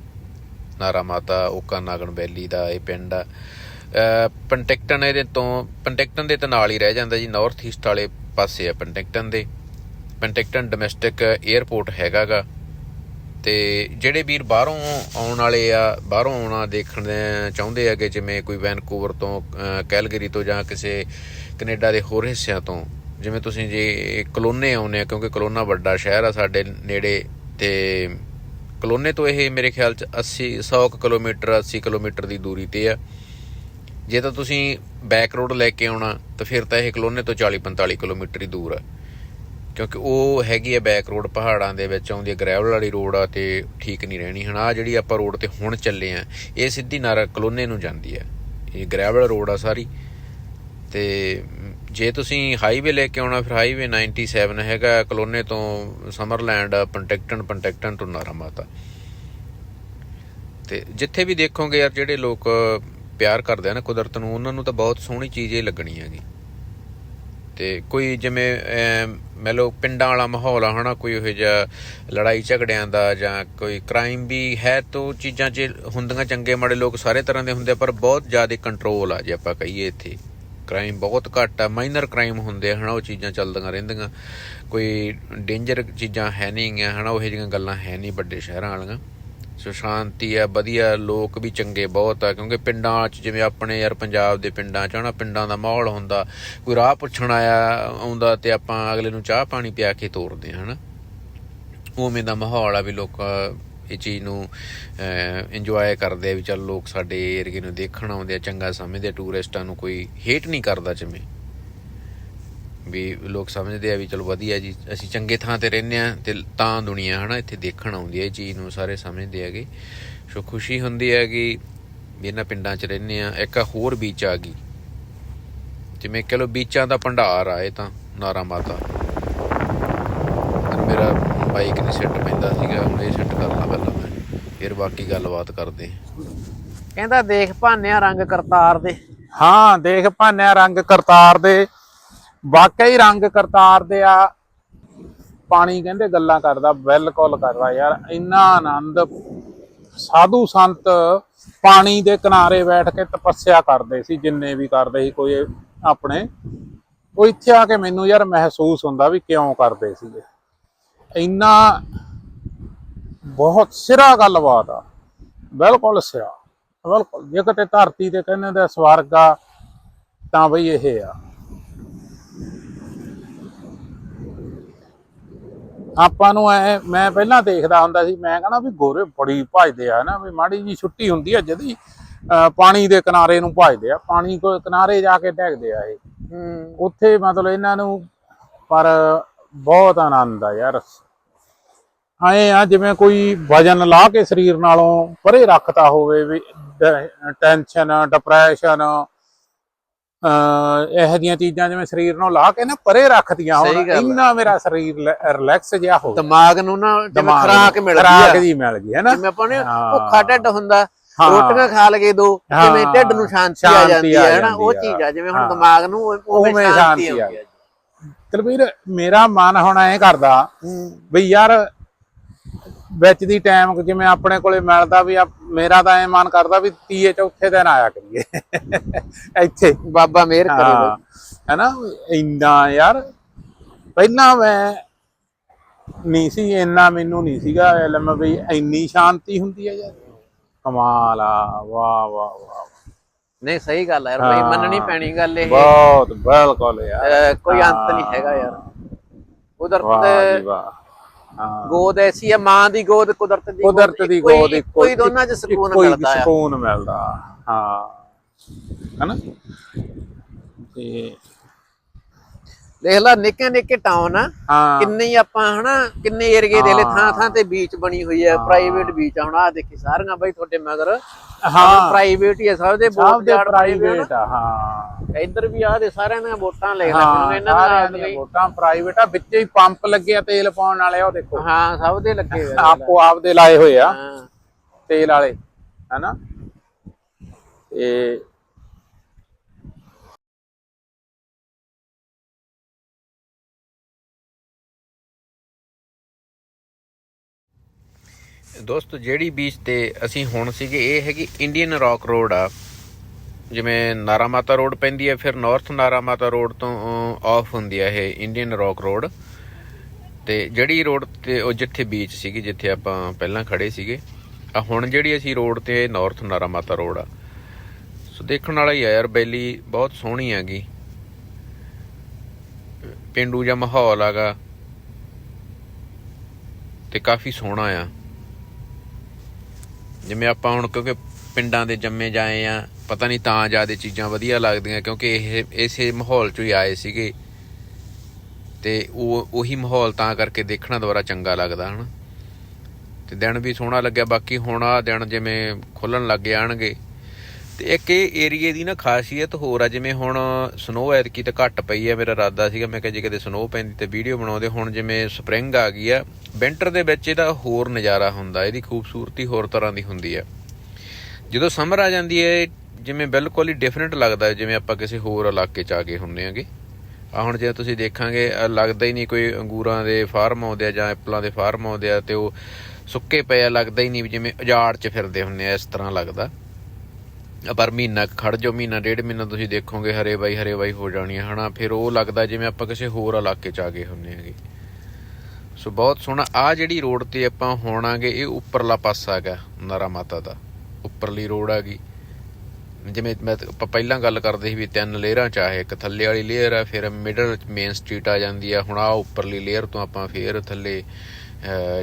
ਨਾਰਾ ਮਾਤਾ, ਓਕਾ ਨਾਗਣ ਵੈਲੀ ਦਾ ਇਹ ਪਿੰਡ ਆ। ਪੰਟੈਕਟਨ ਇਹਦੇ ਤੋਂ ਪੰਟੈਕਟਨ ਦੇ ਤਾਂ ਨਾਲ ਹੀ ਰਹਿ ਜਾਂਦਾ ਜੀ ਨਾਰਥ ਈਸਟ ਵਾਲੇ ਪਾਸੇ ਆ ਪੰਟੈਕਟਨ ਦੇ। ਪੰਟੈਕਟਨ ਡੋਮੈਸਟਿਕ 에ਅਰਪੋਰਟ ਹੈਗਾਗਾ। ਤੇ ਜਿਹੜੇ ਵੀਰ ਬਾਹਰੋਂ ਆਉਣ ਵਾਲੇ ਆ, ਬਾਹਰੋਂ ਆਉਣਾ ਦੇਖਣ ਚਾਹੁੰਦੇ ਆ ਕਿ ਜਿਵੇਂ ਕੋਈ ਵੈਨਕੂਵਰ ਤੋਂ ਕੈਲਗਰੀ ਤੋਂ ਜਾਂ ਕਿਸੇ ਕੈਨੇਡਾ ਦੇ ਹੋਰ ਹਿੱਸਿਆਂ ਤੋਂ, ਜਿਵੇਂ ਤੁਸੀਂ ਜੇ ਕਲੋਨੇ ਆਉਨੇ ਆ, ਕਿਉਂਕਿ ਕਲੋਨਾ ਵੱਡਾ ਸ਼ਹਿਰ ਆ ਸਾਡੇ ਨੇੜੇ ਤੇ ਕਲੋਨੇ ਤੋਂ ਇਹ ਮੇਰੇ ਖਿਆਲ ਚ 80 100 ਕੁ ਕਿਲੋਮੀਟਰ 80 ਕਿਲੋਮੀਟਰ ਦੀ ਦੂਰੀ ਤੇ ਆ। ਜੇ ਤਾਂ ਤੁਸੀਂ ਬੈਕ ਰੋਡ ਲੈ ਕੇ ਆਉਣਾ, ਤਾਂ ਫਿਰ ਤਾਂ ਇਹ ਕਲੋਨੇ ਤੋਂ 40 45 ਕਿਲੋਮੀਟਰ ਹੀ ਦੂਰ ਆ। ਕਿਉਂਕਿ ਉਹ ਹੈਗੀ ਆ ਬੈਕ ਰੋਡ ਪਹਾੜਾਂ ਦੇ ਵਿੱਚ, ਆਉਂਦੀ ਹੈ ਗ੍ਰੈਵਲ ਵਾਲੀ ਰੋਡ ਆ ਤੇ ਠੀਕ ਨਹੀਂ ਰਹਿਣੀ। ਹਨਾ ਆਹ ਜਿਹੜੀ ਆਪਾਂ ਰੋਡ ਤੇ ਹੁਣ ਚੱਲੇ ਆ, ਇਹ ਸਿੱਧੀ ਨਾਰਾ ਕਲੋਨੇ ਨੂੰ ਜਾਂਦੀ ਹੈ ਇਹ ਗ੍ਰੈਵਲ ਰੋਡ ਆ ਸਾਰੀ। ਤੇ ਜੇ ਤੁਸੀਂ ਹਾਈਵੇ ਲੈ ਕੇ ਆਉਣਾ ਫਿਰ ਹਾਈਵੇ 97 ਹੈਗਾ ਕਲੋਨੇ ਤੋਂ ਸਮਰਲੈਂਡ ਪੰਟੈਕਟਨ ਪੰਟੈਕਟਨ ਤੋਂ ਨਾਰਾ ਮਾਤਾ। ਤੇ ਜਿੱਥੇ ਵੀ ਦੇਖੋਗੇ ਯਾਰ ਜਿਹੜੇ ਲੋਕ ਪਿਆਰ ਕਰਦੇ ਆ ਨਾ ਕੁਦਰਤ ਨੂੰ ਉਹਨਾਂ ਨੂੰ ਤਾਂ ਬਹੁਤ ਸੋਹਣੀ ਚੀਜ਼ ਇਹ ਲੱਗਣੀ ਹੈਗੀ। ਤੇ ਕੋਈ ਜਿਵੇਂ ਅਮ, ਮੰਨ ਲਓ ਪਿੰਡਾਂ ਵਾਲਾ ਮਾਹੌਲ ਆ ਹਨਾ ਕੋਈ ਇਹੋ ਜਿਹਾ ਲੜਾਈ ਝਗੜਿਆਂ ਦਾ ਜਾਂ ਕੋਈ ਕ੍ਰਾਈਮ ਵੀ ਹੈ ਤਾਂ ਉਹ ਚੀਜ਼ਾਂ 'ਚ ਹੁੰਦੀਆਂ ਚੰਗੇ ਮਾੜੇ ਲੋਕ ਸਾਰੇ ਤਰ੍ਹਾਂ ਦੇ ਹੁੰਦੇ ਆ ਪਰ ਬਹੁਤ ਜ਼ਿਆਦਾ ਕੰਟਰੋਲ ਆ ਜੇ ਆਪਾਂ ਕਹੀਏ ਇੱਥੇ। ਕ੍ਰਾਈਮ ਬਹੁਤ ਘੱਟ ਆ ਮਾਈਨਰ ਕ੍ਰਾਈਮ ਹੁੰਦੇ ਆ, ਹਨਾ, ਉਹ ਚੀਜ਼ਾਂ ਚੱਲਦੀਆਂ ਰਹਿੰਦੀਆਂ। ਕੋਈ ਡੇਂਜਰ ਚੀਜ਼ਾਂ ਹੈ ਨਹੀਂ ਆ ਹਨਾ, ਉਹ ਜਿਹੀਆਂ ਗੱਲਾਂ ਹੈ ਨਹੀਂ ਵੱਡੇ ਸ਼ਹਿਰਾਂ ਵਾਲੀਆਂ। ਸੋ ਸ਼ਾਂਤੀ ਆ, ਵਧੀਆ, ਲੋਕ ਵੀ ਚੰਗੇ ਬਹੁਤ ਆ, ਕਿਉਂਕਿ ਪਿੰਡਾਂ 'ਚ ਜਿਵੇਂ ਆਪਣੇ ਯਾਰ ਪੰਜਾਬ ਦੇ ਪਿੰਡਾਂ 'ਚ, ਹਨਾ, ਪਿੰਡਾਂ ਦਾ ਮਾਹੌਲ ਹੁੰਦਾ, ਕੋਈ ਰਾਹ ਪੁੱਛਣ ਆਇਆ, ਆਉਂਦਾ ਤੇ ਆਪਾਂ ਅਗਲੇ ਨੂੰ ਚਾਹ ਪਾਣੀ ਪਿਆ ਕੇ ਤੋਰਦੇ ਆ, ਹਨਾ। ਉਵੇਂ ਦਾ ਮਾਹੌਲ ਆ ਵੀ ਲੋਕ ਇਹ ਚੀਜ਼ ਨੂੰ ਇੰਜੋਏ ਕਰਦੇ ਆ ਵੀ ਚੱਲ ਲੋਕ ਸਾਡੇ ਏਰੀਏ ਨੂੰ ਦੇਖਣ ਆਉਂਦੇ ਆ, ਚੰਗਾ ਸਮਝਦੇ ਟੂਰਿਸਟਾਂ ਨੂੰ ਕੋਈ ਹੇਟ ਨਹੀਂ ਕਰਦਾ ਜਿਵੇਂ। ਵੀ ਲੋਕ ਸਮਝਦੇ ਆ ਵੀ ਚਲੋ ਵਧੀਆ ਜੀ, ਅਸੀਂ ਚੰਗੇ ਥਾਂ ਤੇ ਰਹਿੰਦੇ ਆ ਤੇ ਤਾਂ ਦੁਨੀਆ ਹਨਾ ਇੱਥੇ ਦੇਖਣ ਆਉਂਦੀ ਹੈ ਇਹ ਚੀਜ਼ ਨੂੰ ਸਾਰੇ ਸਮਝਦੇ ਹੈਗੇ। ਸੋ ਖੁਸ਼ੀ ਹੁੰਦੀ ਹੈ ਕਿ ਵੀ ਇਹਨਾਂ ਪਿੰਡਾਂ 'ਚ ਰਹਿੰਦੇ ਆ, ਇੱਕ ਹੋਰ ਬੀਚ ਆ ਗਈ। ਜਿਵੇਂ ਕਹ ਲੋ ਬੀਚਾਂ ਦਾ ਭੰਡਾਰ ਆ, ਇਹ ਤਾਂ ਨਾਰਾ ਮਾਤਾ। ਪਰ ਮੇਰਾ ਬਾਈਕ ਨਹੀਂ ਸੈੱਟ ਪੈਂਦਾ ਸੀਗਾ ਹੁਣ ਇਹ ਸੈੱਟ ਕਰਨਾ ਪਹਿਲਾਂ ਮੈਂ। ਫਿਰ ਬਾਕੀ ਗੱਲਬਾਤ ਕਰਦੇ ਹਾਂ। ਕਹਿੰਦਾ ਦੇਖ ਭਾਨਿਆ ਰੰਗ ਕਰਤਾਰ ਦੇ। ਹਾਂ ਦੇਖ ਭਾਨਿਆ ਰੰਗ ਕਰਤਾਰ ਦੇ। ਵਾਕਈ ਰੰਗ ਕਰਤਾਰ ਦੇ ਆ। ਪਾਣੀ ਕਹਿੰਦੇ ਗੱਲਾਂ ਕਰਦਾ ਬਿਲਕੁਲ ਕਰਦਾ ਯਾਰ। ਇੰਨਾ ਆਨੰਦ। ਸਾਧੂ ਸੰਤ ਪਾਣੀ ਦੇ ਕਿਨਾਰੇ ਬੈਠ ਕੇ ਤਪੱਸਿਆ ਕਰਦੇ ਸੀ ਜਿੰਨੇ ਵੀ ਕਰਦੇ ਸੀ ਕੋਈ ਆਪਣੇ। ਉਹ ਇੱਥੇ ਆ ਕੇ ਮੈਨੂੰ ਯਾਰ ਮਹਿਸੂਸ ਹੁੰਦਾ ਵੀ ਕਿਉਂ ਕਰਦੇ ਸੀਗੇ। ਇੰਨਾ ਬਹੁਤ ਸਿਰਾ ਗੱਲਬਾਤ ਆ। ਬਿਲਕੁਲ ਸਿਰਾ। ਬਿਲਕੁਲ। ਜੇ ਕਿਤੇ ਧਰਤੀ ਤੇ ਕਹਿੰਦੇ ਦਾ ਸਵਰਗ ਆ ਤਾਂ ਬਈ ਇਹ ਆ। ਆਪਾਂ ਨੂੰ ਐ ਮੈਂ ਪਹਿਲਾਂ ਦੇਖਦਾ ਹੁੰਦਾ ਸੀ ਮੈਂ ਕਹਣਾ ਵੀ ਗੋਰੇ ਬੜੀ ਭਜਦੇ ਆ ਨਾ ਵੀ ਮਾੜੀ ਜੀ ਛੁੱਟੀ ਹੁੰਦੀ ਆ ਜਦੀ ਪਾਣੀ ਦੇ ਕਿਨਾਰੇ ਨੂੰ ਭਜਦੇ ਆ। ਪਾਣੀ ਕੋ ਕਿਨਾਰੇ ਜਾ ਕੇ ਡੈਗਦੇ ਆ ਇਹ। ਉੱਥੇ ਮਤਲਬ ਇਹਨਾਂ ਨੂੰ ਪਰ ਬਹੁਤ ਆਨੰਦ ਆ ਯਾਰ ਆਏ ਆ ਜਿਵੇਂ ਕੋਈ ਵਜਨ ਲਾ ਕੇ ਸਰੀਰ ਨਾਲੋਂ ਪਰੇ ਰੱਖਤਾ ਹੋਵੇ ਵੀ ਟੈਨਸ਼ਨ ਡਿਪਰੈਸ਼ਨ ਇਹੋ ਜਿਹੀਆਂ ਚੀਜ਼ਾਂ ਜਿਵੇਂ ਸਰੀਰ ਨੂੰ ਲਾ ਕੇ ਨਾ ਪਰੇ ਰੱਖਦੀਆਂ ਹੁਣ। ਇੰਨਾ ਮੇਰਾ ਸਰੀਰ ਰਿਲੈਕਸ ਜਿਹਾ ਹੋ ਗਿਆ ਦਿਮਾਗ ਨੂੰ ਨਾ ਜਿਵੇਂ ਖਰਾਕ ਨੂੰ ਮਿਲਦੀ ਖੁਰਾਕ ਜੀ ਮਿਲ ਗਈ ਹੈ ਨਾ ਜਿਵੇਂ ਆਪਾਂ ਨੇ। ਭੁੱਖਾ ਢਿੱਡ ਹੁੰਦਾ। ਰੋਟੀਆਂ ਖਾ ਲਗੇ ਦੋ। ਜਿਵੇਂ ਢਿੱਡ ਨੂੰ ਸ਼ਾਂਤੀ ਆ ਜਾਂਦੀ ਹੈ ਨਾ ਉਹ। ਚੀਜ਼ ਆ ਜਿਵੇਂ ਹੁਣ। ਦਿਮਾਗ ਨੂੰ ਉਹ- ਸ਼ਾਂਤੀ ਆ ਤਲਵੀਰ ਮੇਰਾ ਮਨ ਹੁਣ ਐ ਕਰਦਾ ਵੀ ਯਾਰ ਵਿੱਚ ਦੀ ਟਾਈਮ ਜਿਵੇਂ ਆਪਣੇ ਕੋਲੇ ਮਿਲਦਾ ਵੀ ਮੇਰਾ ਤਾਂ ਐ ਮਨ ਕਰਦਾ ਵੀ ਤੀਏ ਚੌਥੇ ਦਿਨ ਆਇਆ ਕਰੀਏ। ਇੱਥੇ। ਬਾਬਾ ਮਿਹਰ ਕਰੇ ਹਾਂ। ਹੈਨਾ? ਇੰਨਾ ਯਾਰ ਪਹਿਲਾਂ ਮੈਂ ਨਹੀਂ ਸੀ ਇੰਨਾ ਮੈਨੂੰ ਨਹੀਂ ਸੀਗਾ ਇਲਮ ਵੀ ਇੰਨੀ ਸ਼ਾਂਤੀ ਹੁੰਦੀ ਹੈ ਯਾਰ। ਕਮਾਲ ਆ ਵਾਹ ਵਾਹ ਵਾਹ ਨਹੀਂ ਸਹੀ ਗੱਲ ਹੈ ਯਾਰ ਭਾਈ ਹਾਂ। ਮੰਨਣੀ ਪੈਣੀ ਗੱਲ ਇਹ। ਬਹੁਤ ਬਿਲਕੁਲ ਯਾਰ। ਕੋਈ ਅੰਤ ਨਹੀਂ ਹੈਗਾ ਯਾਰ। ਕੁਦਰਤ ਦੇ ਹਾਂ। ਗੋਦ ਐਸੀ ਹੈ ਮਾਂ ਦੀ ਗੋਦ ਕੁਦਰਤ ਦੀ ਕੁਦਰਤ ਦੀ ਹੀ- ਗੋਦ ਹੀ ਦੋਨਾਂ 'ਚ ਸਕੂਨ ਹੀ ਮਿਲਦਾ ਆ। ਸਕੂਨ ਮਿਲਦਾ। ਹਾਂ। ਹੈਨਾ? ਤੇ ਦੇਖ ਲੈ ਨਿੱਕੇ ਨਿੱਕੇ ਟਾਊਨ ਆ। ਹਾਂ। ਕਿੰਨੇ ਹੀ ਆਪਾਂ ਹਨਾ ਕਿੰਨੇ ਏਰੀਏ ਦੇ ਲੈ ਥਾਂ ਥਾਂ ਤੇ ਬੀਚ ਬਣੀ ਹੋਈ ਹੈ। ਪ੍ਰਾਈਵੇਟ ਬੀਚ ਆ। ਹੁਣ ਆ ਦੇਖੀ ਸਾਰੀਆਂ ਬਾਈ ਤੁਹਾਡੇ ਮਗਰ। ਹਾਂ। ਪ੍ਰਾਈਵੇਟ ਹੀ ਆ ਸਭ ਦੇ ਬੋਟ ਦੇ ਪ੍ਰਾਈਵੇਟ ਆ ਹਾਂ। ਇੱਧਰ ਵੀ ਆ ਦੇ ਸਾਰਿਆਂ ਦੀਆਂ ਵੋਟਾਂ ਲੈ ਲੈ ਇਹਨਾਂ ਦਾ ਵੋਟਾਂ ਪ੍ਰਾਈਵੇਟ ਆ ਵਿੱਚੇ ਹੀ ਪੰਪ ਲੱਗੇ ਆ ਤੇਲ ਪਾਉਣ ਵਾਲੇ ਉਹ ਦੇਖੋ। ਹਾਂ ਸਭ ਦੇ ਲੱਗੇ ਹੋਏ ਆ। ਆਪੋ ਆਪ ਦੇ ਲਾਏ ਹੋਏ ਆ ਤੇਲ ਵਾਲੇ ਹੈਨਾ। ਤੇ ਦੋਸਤੋ, ਜਿਹੜੀ ਬੀਚ ਤੇ ਅਸੀਂ ਹੁਣ ਸੀਗੇ, ਇਹ ਹੈਗੀ ਇੰਡੀਅਨ ਰੌਕ ਰੋਡ ਆ। ਜਿਵੇਂ ਨਾਰਾ ਮਾਤਾ ਰੋਡ ਪੈਂਦੀ ਹੈ ਫਿਰ ਨਾਰਥ ਨਾਰਾ ਮਾਤਾ ਰੋਡ ਤੋਂ ਆਫ ਹੁੰਦੀ ਹੈ ਇਹ ਇੰਡੀਅਨ ਰੌਕ ਰੋਡ ਤੇ ਜਿਹੜੀ ਰੋਡ ਤੇ ਉਹ ਜਿੱਥੇ ਬੀਚ ਸੀਗੀ, ਜਿੱਥੇ ਆਪਾਂ ਪਹਿਲਾਂ ਖੜੇ ਸੀਗੇ, ਆ ਹੁਣ ਜਿਹੜੀ ਅਸੀਂ ਰੋਡ ਤੇ ਨਾਰਥ ਨਾਰਾ ਮਾਤਾ ਰੋਡ ਆ। ਸੋ ਦੇਖਣ ਵਾਲਾ ਹੀ ਆ ਯਾਰ, ਬੈਲੀ ਬਹੁਤ ਸੋਹਣੀ ਹੈਗੀ। ਪਿੰਡੂ ਜਿਹਾ ਮਾਹੌਲ ਹੈਗਾ। ਤੇ ਕਾਫੀ ਸੋਹਣਾ ਆ। ਜਿਵੇਂ ਆਪਾਂ ਹੁਣ ਕਿਉਂਕਿ ਪਿੰਡਾਂ ਦੇ ਜੰਮੇ ਜਾਏ ਆ, ਪਤਾ ਨਹੀਂ ਤਾਂ ਜ਼ਿਆਦਾ ਚੀਜ਼ਾਂ ਵਧੀਆ ਲੱਗਦੀਆਂ ਕਿਉਂਕਿ ਇਹ, ਇਸੇ ਮਾਹੌਲ ਚੋਂ ਹੀ ਆਏ ਸੀਗੇ। ਤੇ ਉਹ, ਉਹੀ ਮਾਹੌਲ ਤਾਂ ਕਰਕੇ ਦੇਖਣਾ ਦੁਬਾਰਾ ਚੰਗਾ ਲੱਗਦਾ, ਹਨ। ਤੇ ਦਿਨ ਵੀ ਸੋਹਣਾ ਲੱਗਿਆ, ਬਾਕੀ ਹੁਣ ਆ ਦਿਨ ਜਿਵੇਂ ਖੁੱਲਣ ਲੱਗ ਜਾਣਗੇ ਤੇ ਇੱਕ ਇਹ ਏਰੀਏ ਦੀ ਨਾ ਖਾਸੀਅਤ ਹੋਰ ਆ, ਜਿਵੇਂ ਹੁਣ ਸਨੋ ਐਤਕੀ ਤਾਂ ਘੱਟ ਪਈ ਆ, ਮੇਰਾ ਇਰਾਦਾ ਸੀਗਾ, ਮੈਂ ਕਿਹਾ ਜੇ ਕਦੇ ਸਨੋ ਪੈਂਦੀ ਤੇ ਵੀਡੀਓ ਬਣਾਉਂਦੇ। ਹੁਣ ਜਿਵੇਂ ਸਪਰਿੰਗ ਆ ਗਈ ਆ ਵਿੰਟਰ ਦੇ ਵਿੱਚ ਇਹਦਾ ਹੋਰ ਨਜ਼ਾਰਾ ਹੁੰਦਾ, ਇਹਦੀ ਖੂਬਸੂਰਤੀ ਹੋਰ ਤਰ੍ਹਾਂ ਦੀ ਹੁੰਦੀ ਹੈ। ਜਦੋਂ ਸਮਰ ਆ ਜਾਂਦੀ ਹੈ, ਜਿਵੇਂ ਬਿਲਕੁਲ ਹੀ ਡਿਫਰੈਂਟ ਲੱਗਦਾ ਜਿਵੇਂ ਆਪਾਂ ਕਿਸੇ ਹੋਰ ਇਲਾਕੇ ਚ ਆ ਗਏ ਹੁੰਨੇ ਆਗੇ ਆ ਹੁਣ ਜੇ ਤੁਸੀਂ ਦੇਖਾਂਗੇ ਲੱਗਦਾ ਹੀ ਨਹੀਂ ਕੋਈ ਅੰਗੂਰਾਂ ਦੇ ਫਾਰਮ ਆਉਂਦੇ ਆ ਜਾਂ ਐਪਲਾਂ ਦੇ ਫਾਰਮ ਆਉਂਦੇ ਆ ਤੇ ਉਹ ਸੁੱਕੇ ਪਏ ਆ, ਲੱਗਦਾ ਹੀ ਨਹੀਂ ਜਿਵੇਂ ਉਜਾੜ ਚ ਫਿਰਦੇ ਹੁੰਨੇ ਆ, ਇਸ ਤਰ੍ਹਾਂ ਲੱਗਦਾ। ਪਰ ਮਹੀਨਾ ਕੁ ਖੜ ਜਾਓ, ਮਹੀਨਾ ਡੇਢ ਮਹੀਨਾ ਤੁਸੀਂ ਦੇਖੋਗੇ, ਹਰੇ ਬਾਈ ਹਰੇ ਬਾਈ ਹੋ ਜਾਣੀ ਹੈ ਹਨਾ। ਫਿਰ ਉਹ ਲੱਗਦਾ ਜਿਵੇਂ ਆਪਾਂ ਕਿਸੇ ਹੋਰ ਇਲਾਕੇ ਚ ਆ ਗਏ ਹੁੰਨੇ ਆਗੇ ਸੋ ਬਹੁਤ ਸੋਹਣਾ। ਆ ਜਿਹੜੀ ਰੋਡ ਤੇ ਆਪਾਂ ਹੋਣਾਗੇ, ਇਹ ਉੱਪਰਲਾ ਪਾਸਾ ਹੈਗਾ, ਨਰਾ ਮਾਤਾ ਦਾ। ਉੱਪਰਲੀ ਰੋਡ ਹੈਗੀ। ਜਿਵੇਂ ਮੈਂ ਆਪਾਂ ਪਹਿਲਾਂ ਗੱਲ ਕਰਦੇ ਸੀ ਵੀ ਤਿੰਨ ਲੇਅਰਾਂ ਚ ਆ ਇੱਕ ਥੱਲੇ ਵਾਲੀ ਲੇਅਰ ਆ, ਫਿਰ ਮਿਡਲ ਮੇਨ ਸਟਰੀਟ ਆ ਜਾਂਦੀ ਆ। ਹੁਣ ਆ ਉੱਪਰਲੀ ਲੇਅਰ ਤੋਂ ਆਪਾਂ ਫੇਰ ਥੱਲੇ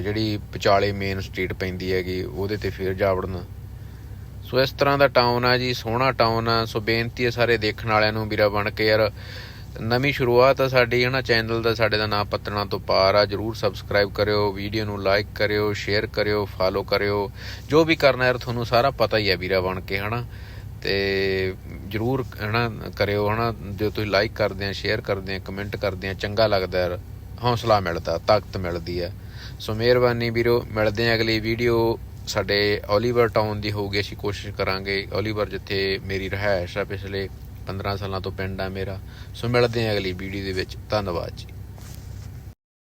ਜਿਹੜੀ ਵਿਚਾਲੇ ਮੇਨ ਸਟਰੀਟ ਪੈਂਦੀ ਹੈਗੀ, ਉਹਦੇ ਤੇ ਫੇਰ ਜਾ ਵੜਨਾ। ਸੋ ਇਸ ਤਰ੍ਹਾਂ ਦਾ ਟਾਊਨ ਆ ਜੀ, ਸੋਹਣਾ ਟਾਊਨ ਆ। ਸੋ ਬੇਨਤੀ ਹੈ ਸਾਰੇ ਦੇਖਣ ਵਾਲਿਆਂ ਨੂੰ ਵੀਰਾ ਬਣ ਕੇ ਯਾਰ ਨਵੀਂ ਸ਼ੁਰੂਆਤ ਆ ਸਾਡੀ ਹਨਾ ਚੈਨਲ ਦਾ ਸਾਡੇ ਦਾ ਨਾਮ ਪੱਤਣਾ ਤੋਂ ਪਾਰ ਆ। ਜਰੂਰ ਸਬਸਕ੍ਰਾਈਬ ਕਰਿਓ ਵੀਡੀਓ ਨੂੰ ਲਾਈਕ ਕਰਿਓ ਸ਼ੇਅਰ ਕਰਿਓ ਫਾਲੋ ਕਰਿਓ। ਜੋ ਵੀ ਕਰਨਾ ਯਾਰ, ਤੁਹਾਨੂੰ ਸਾਰਾ ਪਤਾ ਹੀ ਹੈ ਵੀਰਾ ਬਣ ਕੇ ਹਨਾ ਤੇ ਜਰੂਰ ਹਨਾ ਕਰਿਓ ਹਨਾ ਜੋ ਤੁਸੀਂ ਲਾਈਕ ਕਰਦੇ ਆ ਸ਼ੇਅਰ ਕਰਦੇ ਆ ਕਮੈਂਟ ਕਰਦੇ ਆ, ਚੰਗਾ ਲੱਗਦਾ ਯਾਰ। ਹੌਸਲਾ ਮਿਲਦਾ, ਤਾਕਤ ਮਿਲਦੀ ਆ। ਸੋ ਮਿਹਰਬਾਨੀ ਵੀਰੋ, ਮਿਲਦੇ ਆ ਅਗਲੀ ਵੀਡੀਓ ਸਾਡੇ ਓਲੀਵਰ ਟਾਊਨ ਦੀ ਹੋਊਗੀ ਅਸੀਂ ਕੋਸ਼ਿਸ਼ ਕਰਾਂਗੇ। ਓਲੀਵਰ ਜਿੱਥੇ ਮੇਰੀ ਰਿਹਾਇਸ਼ ਆ ਪਿਛਲੇ 15 ਸਾਲਾਂ ਤੋਂ ਪਿੰਡ ਆ ਮੇਰਾ। ਸੋ ਮਿਲਦੇ ਹਾਂ ਅਗਲੀ ਵੀਡੀਓ ਦੇ ਵਿੱਚ। ਧੰਨਵਾਦ ਜੀ।